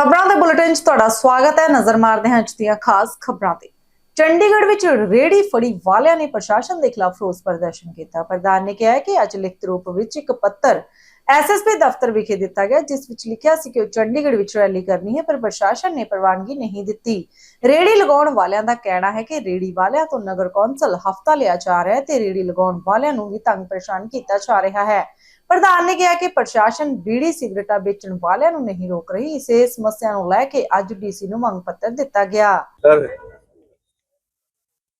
ਖਬਰਾਂ ਦੇ ਬੁਲੇਟਿਨ 'ਚ ਤੁਹਾਡਾ ਸਵਾਗਤ ਹੈ। ਨਜ਼ਰ ਮਾਰਦੇ ਹਾਂ ਅੱਜ ਦੀਆਂ ਖਾਸ ਖਬਰਾਂ ਤੇ। ਚੰਡੀਗੜ੍ਹ ਵਿੱਚ ਰੇੜੀ ਫੜੀ ਵਾਲਿਆਂ ਨੇ ਪ੍ਰਸ਼ਾਸਨ ਦੇ ਖਿਲਾਫ ਰੋਸ ਪ੍ਰਦਰਸ਼ਨ ਕੀਤਾ। ਪ੍ਰਧਾਨ ਨੇ ਕਿਹਾ ਕਿ ਅੱਜ ਲਿਖਤ ਰੂਪ ਵਿੱਚ ਇੱਕ ਪੱਤਰ ਐਸਐਸਪੀ ਦਫ਼ਤਰ ਵਿਖੇ ਦਿੱਤਾ ਗਿਆ, ਜਿਸ ਵਿੱਚ ਲਿਖਿਆ ਸੀ ਕਿ ਉਹ ਚੰਡੀਗੜ੍ਹ ਵਿੱਚ ਰੈਲੀ ਕਰਨੀ ਹੈ, ਪਰ ਪ੍ਰਸ਼ਾਸਨ ਨੇ ਪ੍ਰਵਾਨਗੀ ਨਹੀਂ ਦਿੱਤੀ। ਰੇੜੀ ਲਗਾਉਣ ਵਾਲਿਆਂ ਦਾ ਕਹਿਣਾ ਹੈ ਕਿ ਰੇੜੀ ਵਾਲਿਆਂ ਤੋਂ ਨਗਰ ਕੌਂਸਲ ਹਫਤਾ ਲਿਆ ਜਾ ਰਿਹਾ ਹੈ ਤੇ ਰੇੜੀ ਲਗਾਉਣ ਵਾਲਿਆਂ ਨੂੰ ਵੀ ਤੰਗ ਪਰੇਸ਼ਾਨ ਕੀਤਾ ਜਾ ਰਿਹਾ ਹੈ। ਪ੍ਰਧਾਨ ਨੇ ਕਿਹਾ ਕਿ ਪ੍ਰਸ਼ਾਸਨ ਬੀੜੀ ਸਿਗਰਟਾਂ ਵੇਚਣ ਵਾਲਿਆਂ ਨੂੰ ਨਹੀਂ ਰੋਕ ਰਹੀ ਇਸੇ ਸਮੱਸਿਆ ਨੂੰ ਲੈ ਕੇ ਅੱਜ ਡੀਸੀ ਨੂੰ ਮੰਗ ਪੱਤਰ ਦਿੱਤਾ ਗਿਆ सर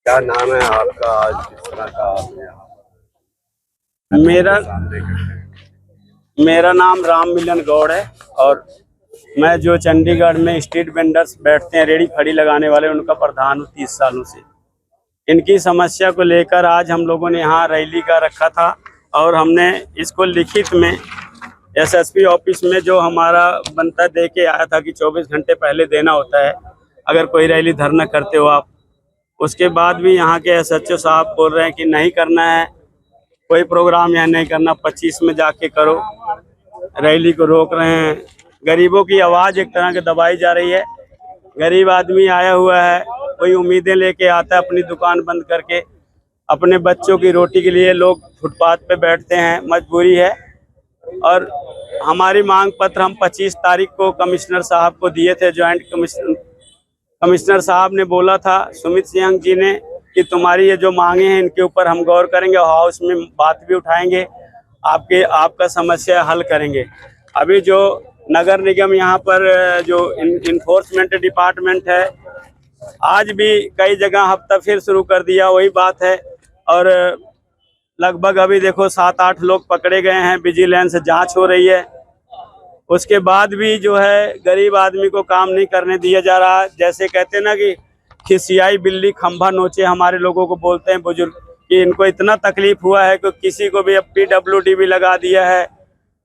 क्या नाम है आपका आज किस तरह का आपने यहाँ मेरा सामने करते मेरा नाम राम मिलन गौड़ है और मैं जो चंडीगढ़ में स्ट्रीट वेंडर्स बैठते हैं रेड़ी खड़ी लगाने वाले उनका प्रधान हूँ तीस सालों से इनकी समस्या को लेकर आज हम लोगों ने यहाँ रैली का रखा था और हमने इसको लिखित में एसएसपी ऑफ़िस में जो हमारा बनता दे के आया था कि 24 घंटे पहले देना होता है, अगर कोई रैली धरना करते हो आप। उसके बाद भी यहाँ के एस साहब बोल रहे हैं कि नहीं करना है, कोई प्रोग्राम यहाँ नहीं करना, पच्चीस में जाके करो, रैली को रोक रहे हैं। गरीबों की आवाज़ एक तरह की दबाई जा रही है। गरीब आदमी आया हुआ है, कोई उम्मीदें लेके आता है अपनी दुकान बंद करके अपने बच्चों की रोटी के लिए लोग फुटपाथ पे बैठते हैं, मजबूरी है। और हमारी मांग पत्र हम 25 तारीख को कमिश्नर साहब को दिए थे, ज्वाइंट कमिश्नर कमिश्नर साहब ने बोला था, सुमित सिंह जी ने कि तुम्हारी ये जो मांगे हैं, इनके ऊपर हम गौर करेंगे और हाउस में बात भी उठाएँगे, आपके, आपका समस्या हल करेंगे। अभी जो नगर निगम यहाँ पर, जो इन्फोर्समेंट डिपार्टमेंट है, आज भी कई जगह हफ़्ता फिर शुरू कर दिया, वही बात है। और लगभग अभी देखो सात आठ लोग पकड़े गए हैं विजिलेंस जाँच हो रही है। उसके बाद भी जो है, गरीब आदमी को काम नहीं करने दिया जा रहा। जैसे कहते ना कि खिसियाई, बिल्ली, खंभा, नोचे हमारे लोगों को बोलते हैं बुज़ुर्ग कि इनको इतना तकलीफ़ हुआ है कि किसी को भी अब पी डब्ल्यू डी भी लगा दिया है।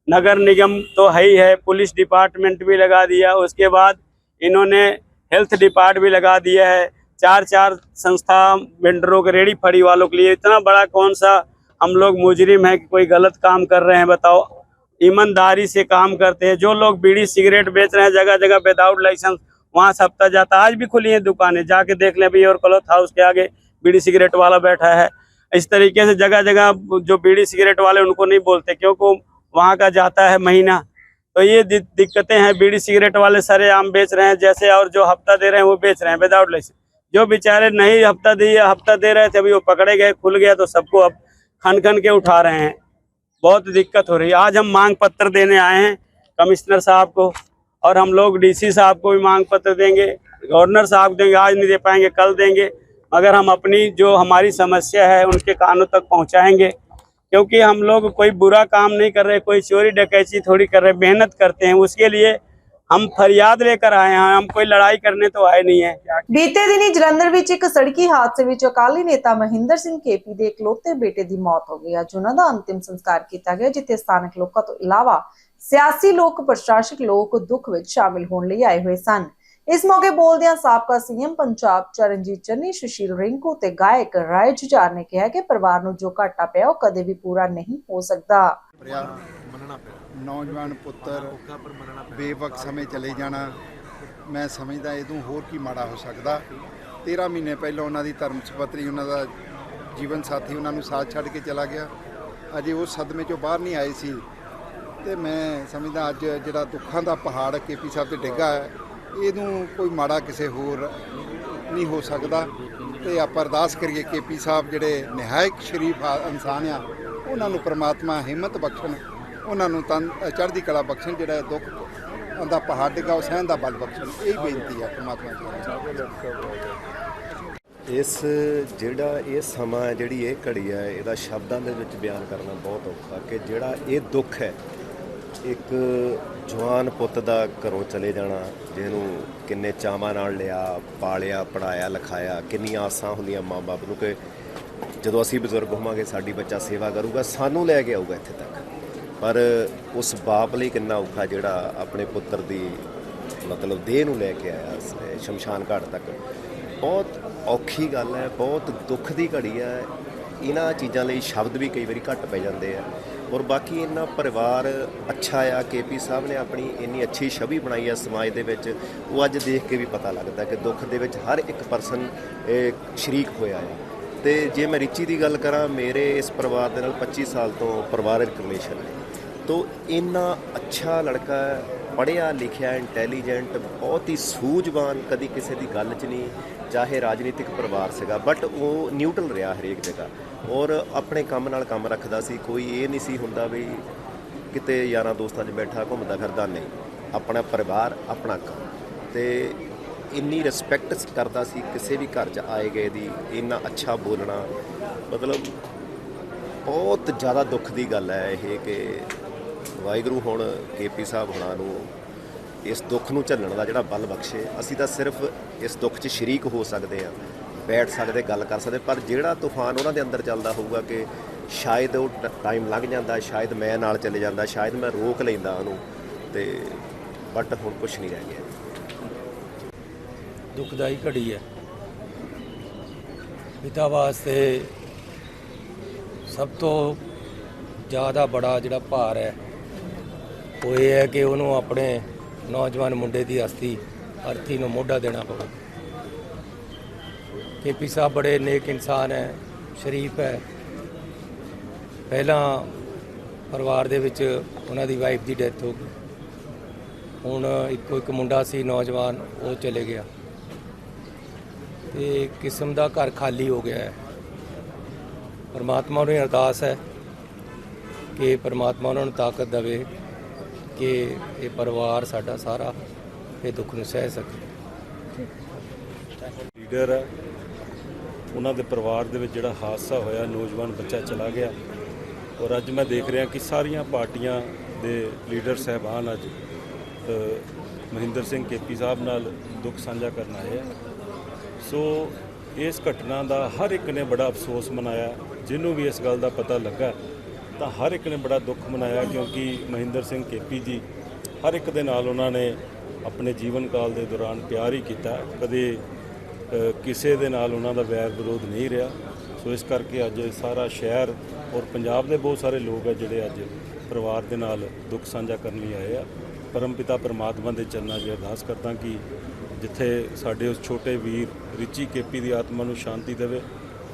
नगर निगम तो है ही है, पुलिस डिपार्टमेंट भी लगा दिया। उसके बाद इन्होंने हेल्थ डिपार्ट भी लगा दिया है। चार चार संस्था वेंडरों के रेडी फड़ी वालों के लिए इतना बड़ा कौन सा हम लोग मुजरिम है कि कोई गलत काम कर रहे हैं, बताओ। ईमानदारी से काम करते हैं। जो लोग बीड़ी सिगरेट बेच रहे हैं जगह जगह विदाउट लाइसेंस वहाँ सप्ताह जाता आज भी खुली है दुकानें। जाके देख लें भाई, और क्लॉथ हाउस के आगे बीड़ी सिगरेट वाला बैठा है। इस तरीके से जगह जगह जो बीड़ी सिगरेट वाले उनको नहीं बोलते, क्योंकि वहाँ का जाता है महीना। तो ये दिक्कतें हैं। बीड़ी सिगरेट वाले सरे आम बेच रहे हैं, जैसे और जो हफ़्ता दे रहे हैं, वो बेच रहे हैं विदाउट लाइसेंस जो बेचारे नहीं हफ़्ता दिए हफ़्ता दे रहे थे, अभी वो पकड़े गए, खुल गया तो सबको अब खन खन के उठा रहे हैं। बहुत दिक्कत हो रही है। आज हम मांग पत्र देने आए हैं, कमिश्नर साहब को, और हम लोग डीसी साहब को भी मांग पत्र देंगे, गवर्नर साहब देंगे, आज नहीं दे पाएँगे, कल देंगे, मगर हम अपनी जो हमारी समस्या है, उनके कानों तक पहुंचाएँगे, क्योंकि हम लोग कोई बुरा काम नहीं कर रहे, कोई चोरी डकैती थोड़ी कर रहे, मेहनत करते हैं, उसके लिए हम फरियाद लेकर आए हैं हम कोई लड़ाई करने तो आए नहीं है ਬੀਤੇ ਦਿਨੀ ਜਲੰਧਰ ਵਿੱਚ ਇੱਕ ਸੜਕੀ ਹਾਦਸੇ ਵਿੱਚ ਅਕਾਲੀ ਨੇਤਾ ਮਹਿੰਦਰ ਸਿੰਘ ਕੇਪੀ ਦੇ ਇਕਲੌਤੇ ਬੇਟੇ ਦੀ ਮੌਤ ਹੋ ਗਈ ਅੱਜ ਉਹਨਾਂ ਦਾ ਅੰਤਿਮ ਸੰਸਕਾਰ ਕੀਤਾ ਗਿਆ ਜਿੱਥੇ ਸਥਾਨਕ ਲੋਕਾਂ ਤੋਂ ਇਲਾਵਾ ਸਿਆਸੀ ਲੋਕ ਪ੍ਰਸ਼ਾਸਕ ਲੋਕ ਦੁੱਖ ਵਿੱਚ ਸ਼ਾਮਿਲ ਹੋਣ ਲਈ ਆਏ ਹੋਏ ਸਨ ਇਸ ਮੌਕੇ ਬੋਲਦਿਆਂ ਸਾਬਕਾ ਸੀਐਮ ਪੰਜਾਬ ਚਰਨਜੀਤ ਚੰਨੀ ਸੁਸ਼ੀਲ ਰਿੰਕੂ ਤੇ ਗਾਇਕ ਰਾਏ ਜੁਝਾਰ ਨੇ ਕਿਹਾ ਕਿ ਪਰਿਵਾਰ ਨੂੰ ਜੋ ਘਾਟਾ ਪਿਆ ਉਹ ਕਦੇ ਵੀ ਪੂਰਾ ਨਹੀਂ ਹੋ ਸਕਦਾ ਪਿਆ ਨੌਜਵਾਨ ਪੁੱਤਰ ਬੇਵਕ ਸਮੇਂ ਚਲੇ ਜਾਣਾ। ਮੈਂ ਸਮਝਦਾ ਇਹ ਤੋਂ ਹੋਰ ਕੀ ਮਾੜਾ ਹੋ ਸਕਦਾ। 13 ਮਹੀਨੇ ਪਹਿਲਾਂ ਉਹਨਾਂ ਦੀ ਧਰਮ ਸੁਪਤਰੀ ਉਹਨਾਂ ਦਾ ਜੀਵਨ ਸਾਥੀ ਉਹਨਾਂ ਨੂੰ ਸਾਥ ਛੱਡ ਕੇ ਚਲਾ ਗਿਆ। ਅਜੇ ਉਹ ਸਦਮੇ ਚੋਂ ਬਾਹਰ ਨਹੀਂ ਆਏ ਸੀ। ਤੇ ਮੈਂ ਸਮਝਦਾ ਅੱਜ ਜਿਹੜਾ ਦੁੱਖਾਂ ਦਾ ਪਹਾੜ ਕੇਪੀ ਸਾਹਿਬ ਤੇ ਡਿੱਗਾ ਹੈ, ਇਹਨੂੰ ਕੋਈ ਮਾੜਾ ਕਿਸੇ ਹੋਰ ਨਹੀਂ ਹੋ ਸਕਦਾ। ਤੇ ਆਪਾਂ ਅਰਦਾਸ ਕਰੀਏ ਕੇਪੀ ਸਾਹਿਬ ਜਿਹੜੇ ਨਿਹਾਇਕ ਸ਼ਰੀਫ ਆ- ਇਨਸਾਨ ਆ, ਉਹਨਾਂ ਨੂੰ ਪ੍ਰਮਾਤਮਾ ਹਿੰਮਤ ਬਖਸ਼ਣ। ਉਹਨਾਂ ਨੂੰ ਤਨ ਚੜ੍ਹਦੀ ਕਲਾ ਬਖਸ਼ਣ ਜਿਹੜਾ ਦੁੱਖ ਦਾ ਪਹਾੜ ਡਿੱਗਾ ਉਹ ਸਹਿਣ ਦਾ ਬਲ ਬਖਸ਼ਣ ਇਹ ਬੇਨਤੀ ਹੈ ਪ੍ਰਮਾਤਮਾ ਜੀ ਇਸ ਜਿਹੜਾ ਇਹ ਸਮਾਂ ਹੈ, ਜਿਹੜੀ ਇਹ ਘੜੀ ਹੈ ਇਹਦਾ ਸ਼ਬਦਾਂ ਦੇ ਵਿੱਚ ਬਿਆਨ ਕਰਨਾ ਬਹੁਤ ਔਖਾ ਕਿ ਜਿਹੜਾ ਇਹ ਦੁੱਖ ਹੈ ਇੱਕ ਜਵਾਨ ਪੁੱਤ ਦਾ ਘਰੋਂ ਚਲੇ ਜਾਣਾ ਜਿਹਨੂੰ ਕਿੰਨੇ ਚਾਵਾਂ ਨਾਲ ਲਿਆ ਪਾਲਿਆ ਪੜਾਇਆ ਲਿਖਾਇਆ ਕਿੰਨੀਆਂ ਆਸਾਂ ਹੁੰਦੀਆਂ ਮਾਂ-ਬਾਪ ਨੂੰ ਕਿ ਜਦੋਂ ਅਸੀਂ ਬਜ਼ੁਰਗ ਹੋਵਾਂਗੇ ਸਾਡੀ ਬੱਚਾ ਸੇਵਾ ਕਰੂਗਾ ਸਾਨੂੰ ਲੈ ਕੇ ਆਊਗਾ ਇੱਥੇ ਤੱਕ। ਪਰ ਉਸ ਬਾਪ ਲਈ ਕਿੰਨਾ ਔਖਾ ਜਿਹੜਾ ਆਪਣੇ ਪੁੱਤਰ ਦੀ ਮਤਲਬ ਦੇਹ ਨੂੰ ਲੈ ਕੇ ਆਇਆ ਸ਼ਮਸ਼ਾਨ ਘਾਟ ਤੱਕ। ਬਹੁਤ ਔਖੀ ਗੱਲ ਹੈ, ਬਹੁਤ ਦੁੱਖ ਦੀ ਘੜੀ ਹੈ। ਇਹਨਾਂ ਚੀਜ਼ਾਂ ਲਈ ਸ਼ਬਦ ਵੀ ਕਈ ਵਾਰੀ ਘੱਟ ਪੈ ਜਾਂਦੇ ਆ। ਔਰ ਬਾਕੀ ਇਹਨਾਂ ਪਰਿਵਾਰ ਅੱਛਾ ਆ ਕੇਪੀ ਸਾਹਿਬ ਨੇ ਆਪਣੀ ਇੰਨੀ ਅੱਛੀ ਛਵੀ ਬਣਾਈ ਆ ਸਮਾਜ ਦੇ ਵਿੱਚ, ਉਹ ਅੱਜ ਦੇਖ ਕੇ ਵੀ ਪਤਾ ਲੱਗਦਾ ਕਿ ਦੁੱਖ ਦੇ ਵਿੱਚ ਹਰ ਇੱਕ ਪਰਸਨ ਸ਼ਰੀਕ ਹੋਇਆ ਆ। ਤੇ ਜੇ ਮੈਂ ਰਿਚੀ ਦੀ ਗੱਲ ਕਰਾਂ, ਮੇਰੇ ਇਸ ਪਰਿਵਾਰ ਦੇ ਨਾਲ 25 ਸਾਲ ਤੋਂ ਪਰਿਵਾਰਕ ਰਿਲੇਸ਼ਨ ਹੈ ਤੋ ਇੰਨਾ ਅੱਛਾ ਲੜਕਾ ਪੜ੍ਹਿਆ ਲਿਖਿਆ ਇੰਟੈਲੀਜੈਂਟ ਬਹੁਤ ਹੀ ਸੂਝਵਾਨ, ਕਦੀ ਕਿਸੇ ਦੀ ਗੱਲ 'ਚ ਨਹੀਂ, ਚਾਹੇ ਰਾਜਨੀਤਿਕ ਪਰਿਵਾਰ ਸੀਗਾ ਬਟ ਉਹ ਨਿਊਟਰਲ ਰਿਹਾ ਹਰੇਕ ਜਗ੍ਹਾ। ਔਰ ਆਪਣੇ ਕੰਮ ਨਾਲ ਕੰਮ ਰੱਖਦਾ ਸੀ, ਕੋਈ ਇਹ ਨਹੀਂ ਸੀ ਹੁੰਦਾ ਵੀ ਕਿਤੇ ਯਾਰਾਂ ਦੋਸਤਾਂ 'ਚ ਬੈਠਾ, ਘੁੰਮਦਾ ਫਿਰਦਾ ਨਹੀਂ। ਆਪਣਾ ਪਰਿਵਾਰ, ਆਪਣਾ ਕੰਮ। ਤੇ ਇੰਨੀ ਰਿਸਪੈਕਟ ਕਰਦਾ ਸੀ, ਕਿਸੇ ਵੀ ਘਰ 'ਚ ਆਏ ਗਏ ਦੀ, ਇੰਨਾ ਅੱਛਾ ਬੋਲਣਾ। ਮਤਲਬ ਬਹੁਤ ਜ਼ਿਆਦਾ ਦੁੱਖ ਦੀ ਗੱਲ ਹੈ ਇਹ ਕਿ ਵਾਹਿਗੁਰੂ ਹੁਣ ਕੇਪੀ ਸਾਹਿਬ ਹੁਣਾਂ ਨੂੰ ਇਸ ਦੁੱਖ ਨੂੰ ਝੱਲਣ ਦਾ ਜਿਹੜਾ ਬਲ ਬਖਸ਼ੇ। ਅਸੀਂ ਤਾਂ ਸਿਰਫ ਇਸ ਦੁੱਖ 'ਚ ਸ਼ਰੀਕ ਹੋ ਸਕਦੇ ਹਾਂ, ਬੈਠ ਸਕਦੇ, ਗੱਲ ਕਰ ਸਕਦੇ, ਪਰ ਜਿਹੜਾ ਤੂਫਾਨ ਉਹਨਾਂ ਦੇ ਅੰਦਰ ਚੱਲਦਾ ਹੋਊਗਾ ਕਿ ਸ਼ਾਇਦ ਉਹ ਟਾਈਮ ਲੱਗ ਜਾਂਦਾ, ਸ਼ਾਇਦ ਮੈਂ ਨਾਲ ਚਲੇ ਜਾਂਦਾ, ਸ਼ਾਇਦ ਮੈਂ ਰੋਕ ਲੈਂਦਾ ਉਹਨੂੰ, ਤੇ ਬਟ ਹੁਣ ਕੁਝ ਨਹੀਂ ਰਹਿ ਗਿਆ। ਦੁਖਦਾਈ ਘੜੀ ਹੈ। ਪਿਤਾ ਵਾਸਤੇ ਸਭ ਤੋਂ ਜ਼ਿਆਦਾ ਬੜਾ ਜਿਹੜਾ ਭਾਰ ਹੈ, ਉਹ ਇਹ ਹੈ ਕਿ ਉਹਨੂੰ ਆਪਣੇ ਨੌਜਵਾਨ ਮੁੰਡੇ ਦੀ ਅਸਥੀ, ਅਰਥੀ ਨੂੰ ਮੋਢਾ ਦੇਣਾ ਪਵੇ। ਕੇਪੀ ਸਾਹਿਬ ਬੜੇ ਨੇਕ ਇਨਸਾਨ ਹੈ, ਸ਼ਰੀਫ ਹੈ। ਪਹਿਲਾਂ ਪਰਿਵਾਰ ਦੇ ਵਿੱਚ ਉਹਨਾਂ ਦੀ ਵਾਈਫ ਦੀ ਡੈਥ ਹੋ ਗਈ। ਹੁਣ ਇੱਕੋ ਇੱਕ ਮੁੰਡਾ ਸੀ, ਨੌਜਵਾਨ, ਉਹ ਚਲੇ ਗਿਆ। ਤੇ ਕਿਸਮ ਦਾ ਘਰ ਖਾਲੀ ਹੋ ਗਿਆ ਹੈ। ਪਰਮਾਤਮਾ ਨੂੰ ਅਰਦਾਸ ਹੈ ਕਿ ਪਰਮਾਤਮਾ ਉਹਨਾਂ ਨੂੰ ਤਾਕਤ ਦੇਵੇ ਕਿ ਇਹ ਪਰਿਵਾਰ ਸਾਡਾ ਸਾਰਾ ਇਹ ਦੁੱਖ ਨੂੰ ਸਹਿ ਸਕੇ। ਲੀਡਰ ਉਹਨਾਂ ਦੇ ਪਰਿਵਾਰ ਦੇ ਵਿੱਚ ਜਿਹੜਾ ਹਾਦਸਾ ਹੋਇਆ, ਨੌਜਵਾਨ ਬੱਚਾ ਚਲਾ ਗਿਆ। ਔਰ ਅੱਜ ਮੈਂ ਦੇਖ ਰਿਹਾ ਕਿ ਸਾਰੀਆਂ ਪਾਰਟੀਆਂ ਦੇ ਲੀਡਰ ਸਹਿਬਾਨ ਅੱਜ ਮਹਿੰਦਰ ਸਿੰਘ ਕੇਪੀ ਸਾਹਿਬ ਨਾਲ ਦੁੱਖ ਸਾਂਝਾ ਕਰਨ ਆਏ ਆ ਸੋ ਇਸ ਘਟਨਾ ਦਾ ਹਰ ਇੱਕ ਨੇ ਬੜਾ ਅਫਸੋਸ ਮਨਾਇਆ, ਜਿਹਨੂੰ ਵੀ ਇਸ ਗੱਲ ਦਾ ਪਤਾ ਲੱਗਾ, ਤਾਂ ਹਰ ਇੱਕ ਨੇ ਬੜਾ ਦੁੱਖ ਮਨਾਇਆ, ਕਿਉਂਕਿ ਮਹਿੰਦਰ ਸਿੰਘ ਕੇਪੀ ਜੀ ਹਰ ਇੱਕ ਦੇ ਨਾਲ ਉਹਨਾਂ ਨੇ ਆਪਣੇ ਜੀਵਨ ਕਾਲ ਦੇ ਦੌਰਾਨ ਪਿਆਰ ਹੀ ਕੀਤਾ। ਕਦੇ ਕਿਸੇ ਦੇ ਨਾਲ ਉਹਨਾਂ ਦਾ ਵੈਰ ਵਿਰੋਧ ਨਹੀਂ ਰਿਹਾ। ਸੋ ਇਸ ਕਰਕੇ ਅੱਜ ਸਾਰਾ ਸ਼ਹਿਰ ਔਰ ਪੰਜਾਬ ਦੇ ਬਹੁਤ ਸਾਰੇ ਲੋਕ ਹੈ ਜਿਹੜੇ ਅੱਜ ਪਰਿਵਾਰ ਦੇ ਨਾਲ ਦੁੱਖ ਸਾਂਝਾ ਕਰਨ ਲਈ ਆਏ ਆ। ਪਰਮਪਿਤਾ ਪਰਮਾਤਮਾ ਦੇ ਚਰਨਾਂ 'ਚ ਅਰਦਾਸ ਕਰਦਾ ਕਿ ਜਿੱਥੇ ਸਾਡੇ ਉਸ ਛੋਟੇ ਵੀਰ ਰਿਚੀ ਕੇਪੀ ਦੀ ਆਤਮਾ ਨੂੰ ਸ਼ਾਂਤੀ ਦੇਵੇ,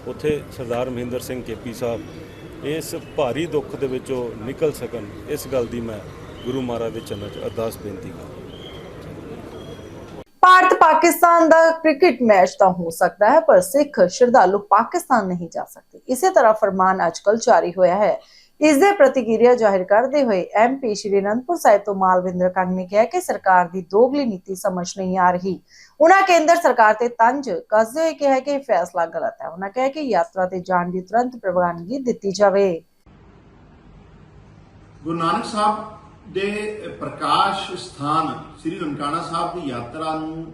ਉੱਥੇ ਸਰਦਾਰ ਮਹਿੰਦਰ ਸਿੰਘ ਕੇਪੀ ਸਾਹਿਬ ਇਸ ਭਾਰੀ ਦੁੱਖ ਦੇ ਵਿੱਚੋਂ ਨਿਕਲ ਸਕਣ, ਇਸ ਗੱਲ ਦੀ ਮੈਂ ਗੁਰੂ ਮਹਾਰਾਜ ਦੇ ਚਰਨਾਂ 'ਚ ਅਰਦਾਸ ਬੇਨਤੀ ਕਰਦਾ ਭਾਰਤ ਪਾਕਿਸਤਾਨ ਦਾ ਕ੍ਰਿਕਟ ਮੈਚ ਤਾਂ ਹੋ ਸਕਦਾ ਹੈ, ਪਰ ਸਿੱਖ ਸ਼ਰਧਾਲੂ ਪਾਕਿਸਤਾਨ ਨਹੀਂ ਜਾ ਸਕਦੇ। ਇਸੇ ਤਰ੍ਹਾਂ ਫਰਮਾਨ ਅੱਜਕੱਲ ਜਾਰੀ ਹੋਇਆ ਹੈ ਇਸ ਦੇ ਪ੍ਰਤੀਕਿਰਿਆ ਜ਼ਾਹਿਰ ਕਰਦੇ ਹੋਏ ਐਮਪੀ ਸ਼੍ਰੀ ਅਨੰਦਪੁਰ ਸਾਹਿਬ ਤੋਂ ਮਾਲਵਿੰਦਰ ਕੰਗ ਨੇ ਕਿਹਾ ਕਿ ਸਰਕਾਰ ਦੀ ਦੋਗਲੀ ਨੀਤੀ ਸਮਝ ਨਹੀਂ ਆ ਰਹੀ। ਉਹਨਾਂ ਕੇਂਦਰ ਸਰਕਾਰ ਤੇ ਤੰਜ ਕੱਸਦੇ ਹੋਏ ਕਿਹਾ ਕਿ ਇਹ ਫੈਸਲਾ ਗਲਤ ਹੈ। ਉਹਨਾਂ ਕਿਹਾ ਕਿ ਯਾਤਰਾ ਤੇ ਜਾਣ ਦੀ ਤੁਰੰਤ ਪ੍ਰਵਾਨਗੀ ਦਿੱਤੀ ਜਾਵੇ। ਗੁਰੂ ਨਾਨਕ ਸਾਹਿਬ ਦੇ ਪ੍ਰਕਾਸ਼ ਸਥਾਨ ਸ੍ਰੀ ਨਨਕਾਣਾ ਸਾਹਿਬ ਦੀ ਯਾਤਰਾ ਨੂੰ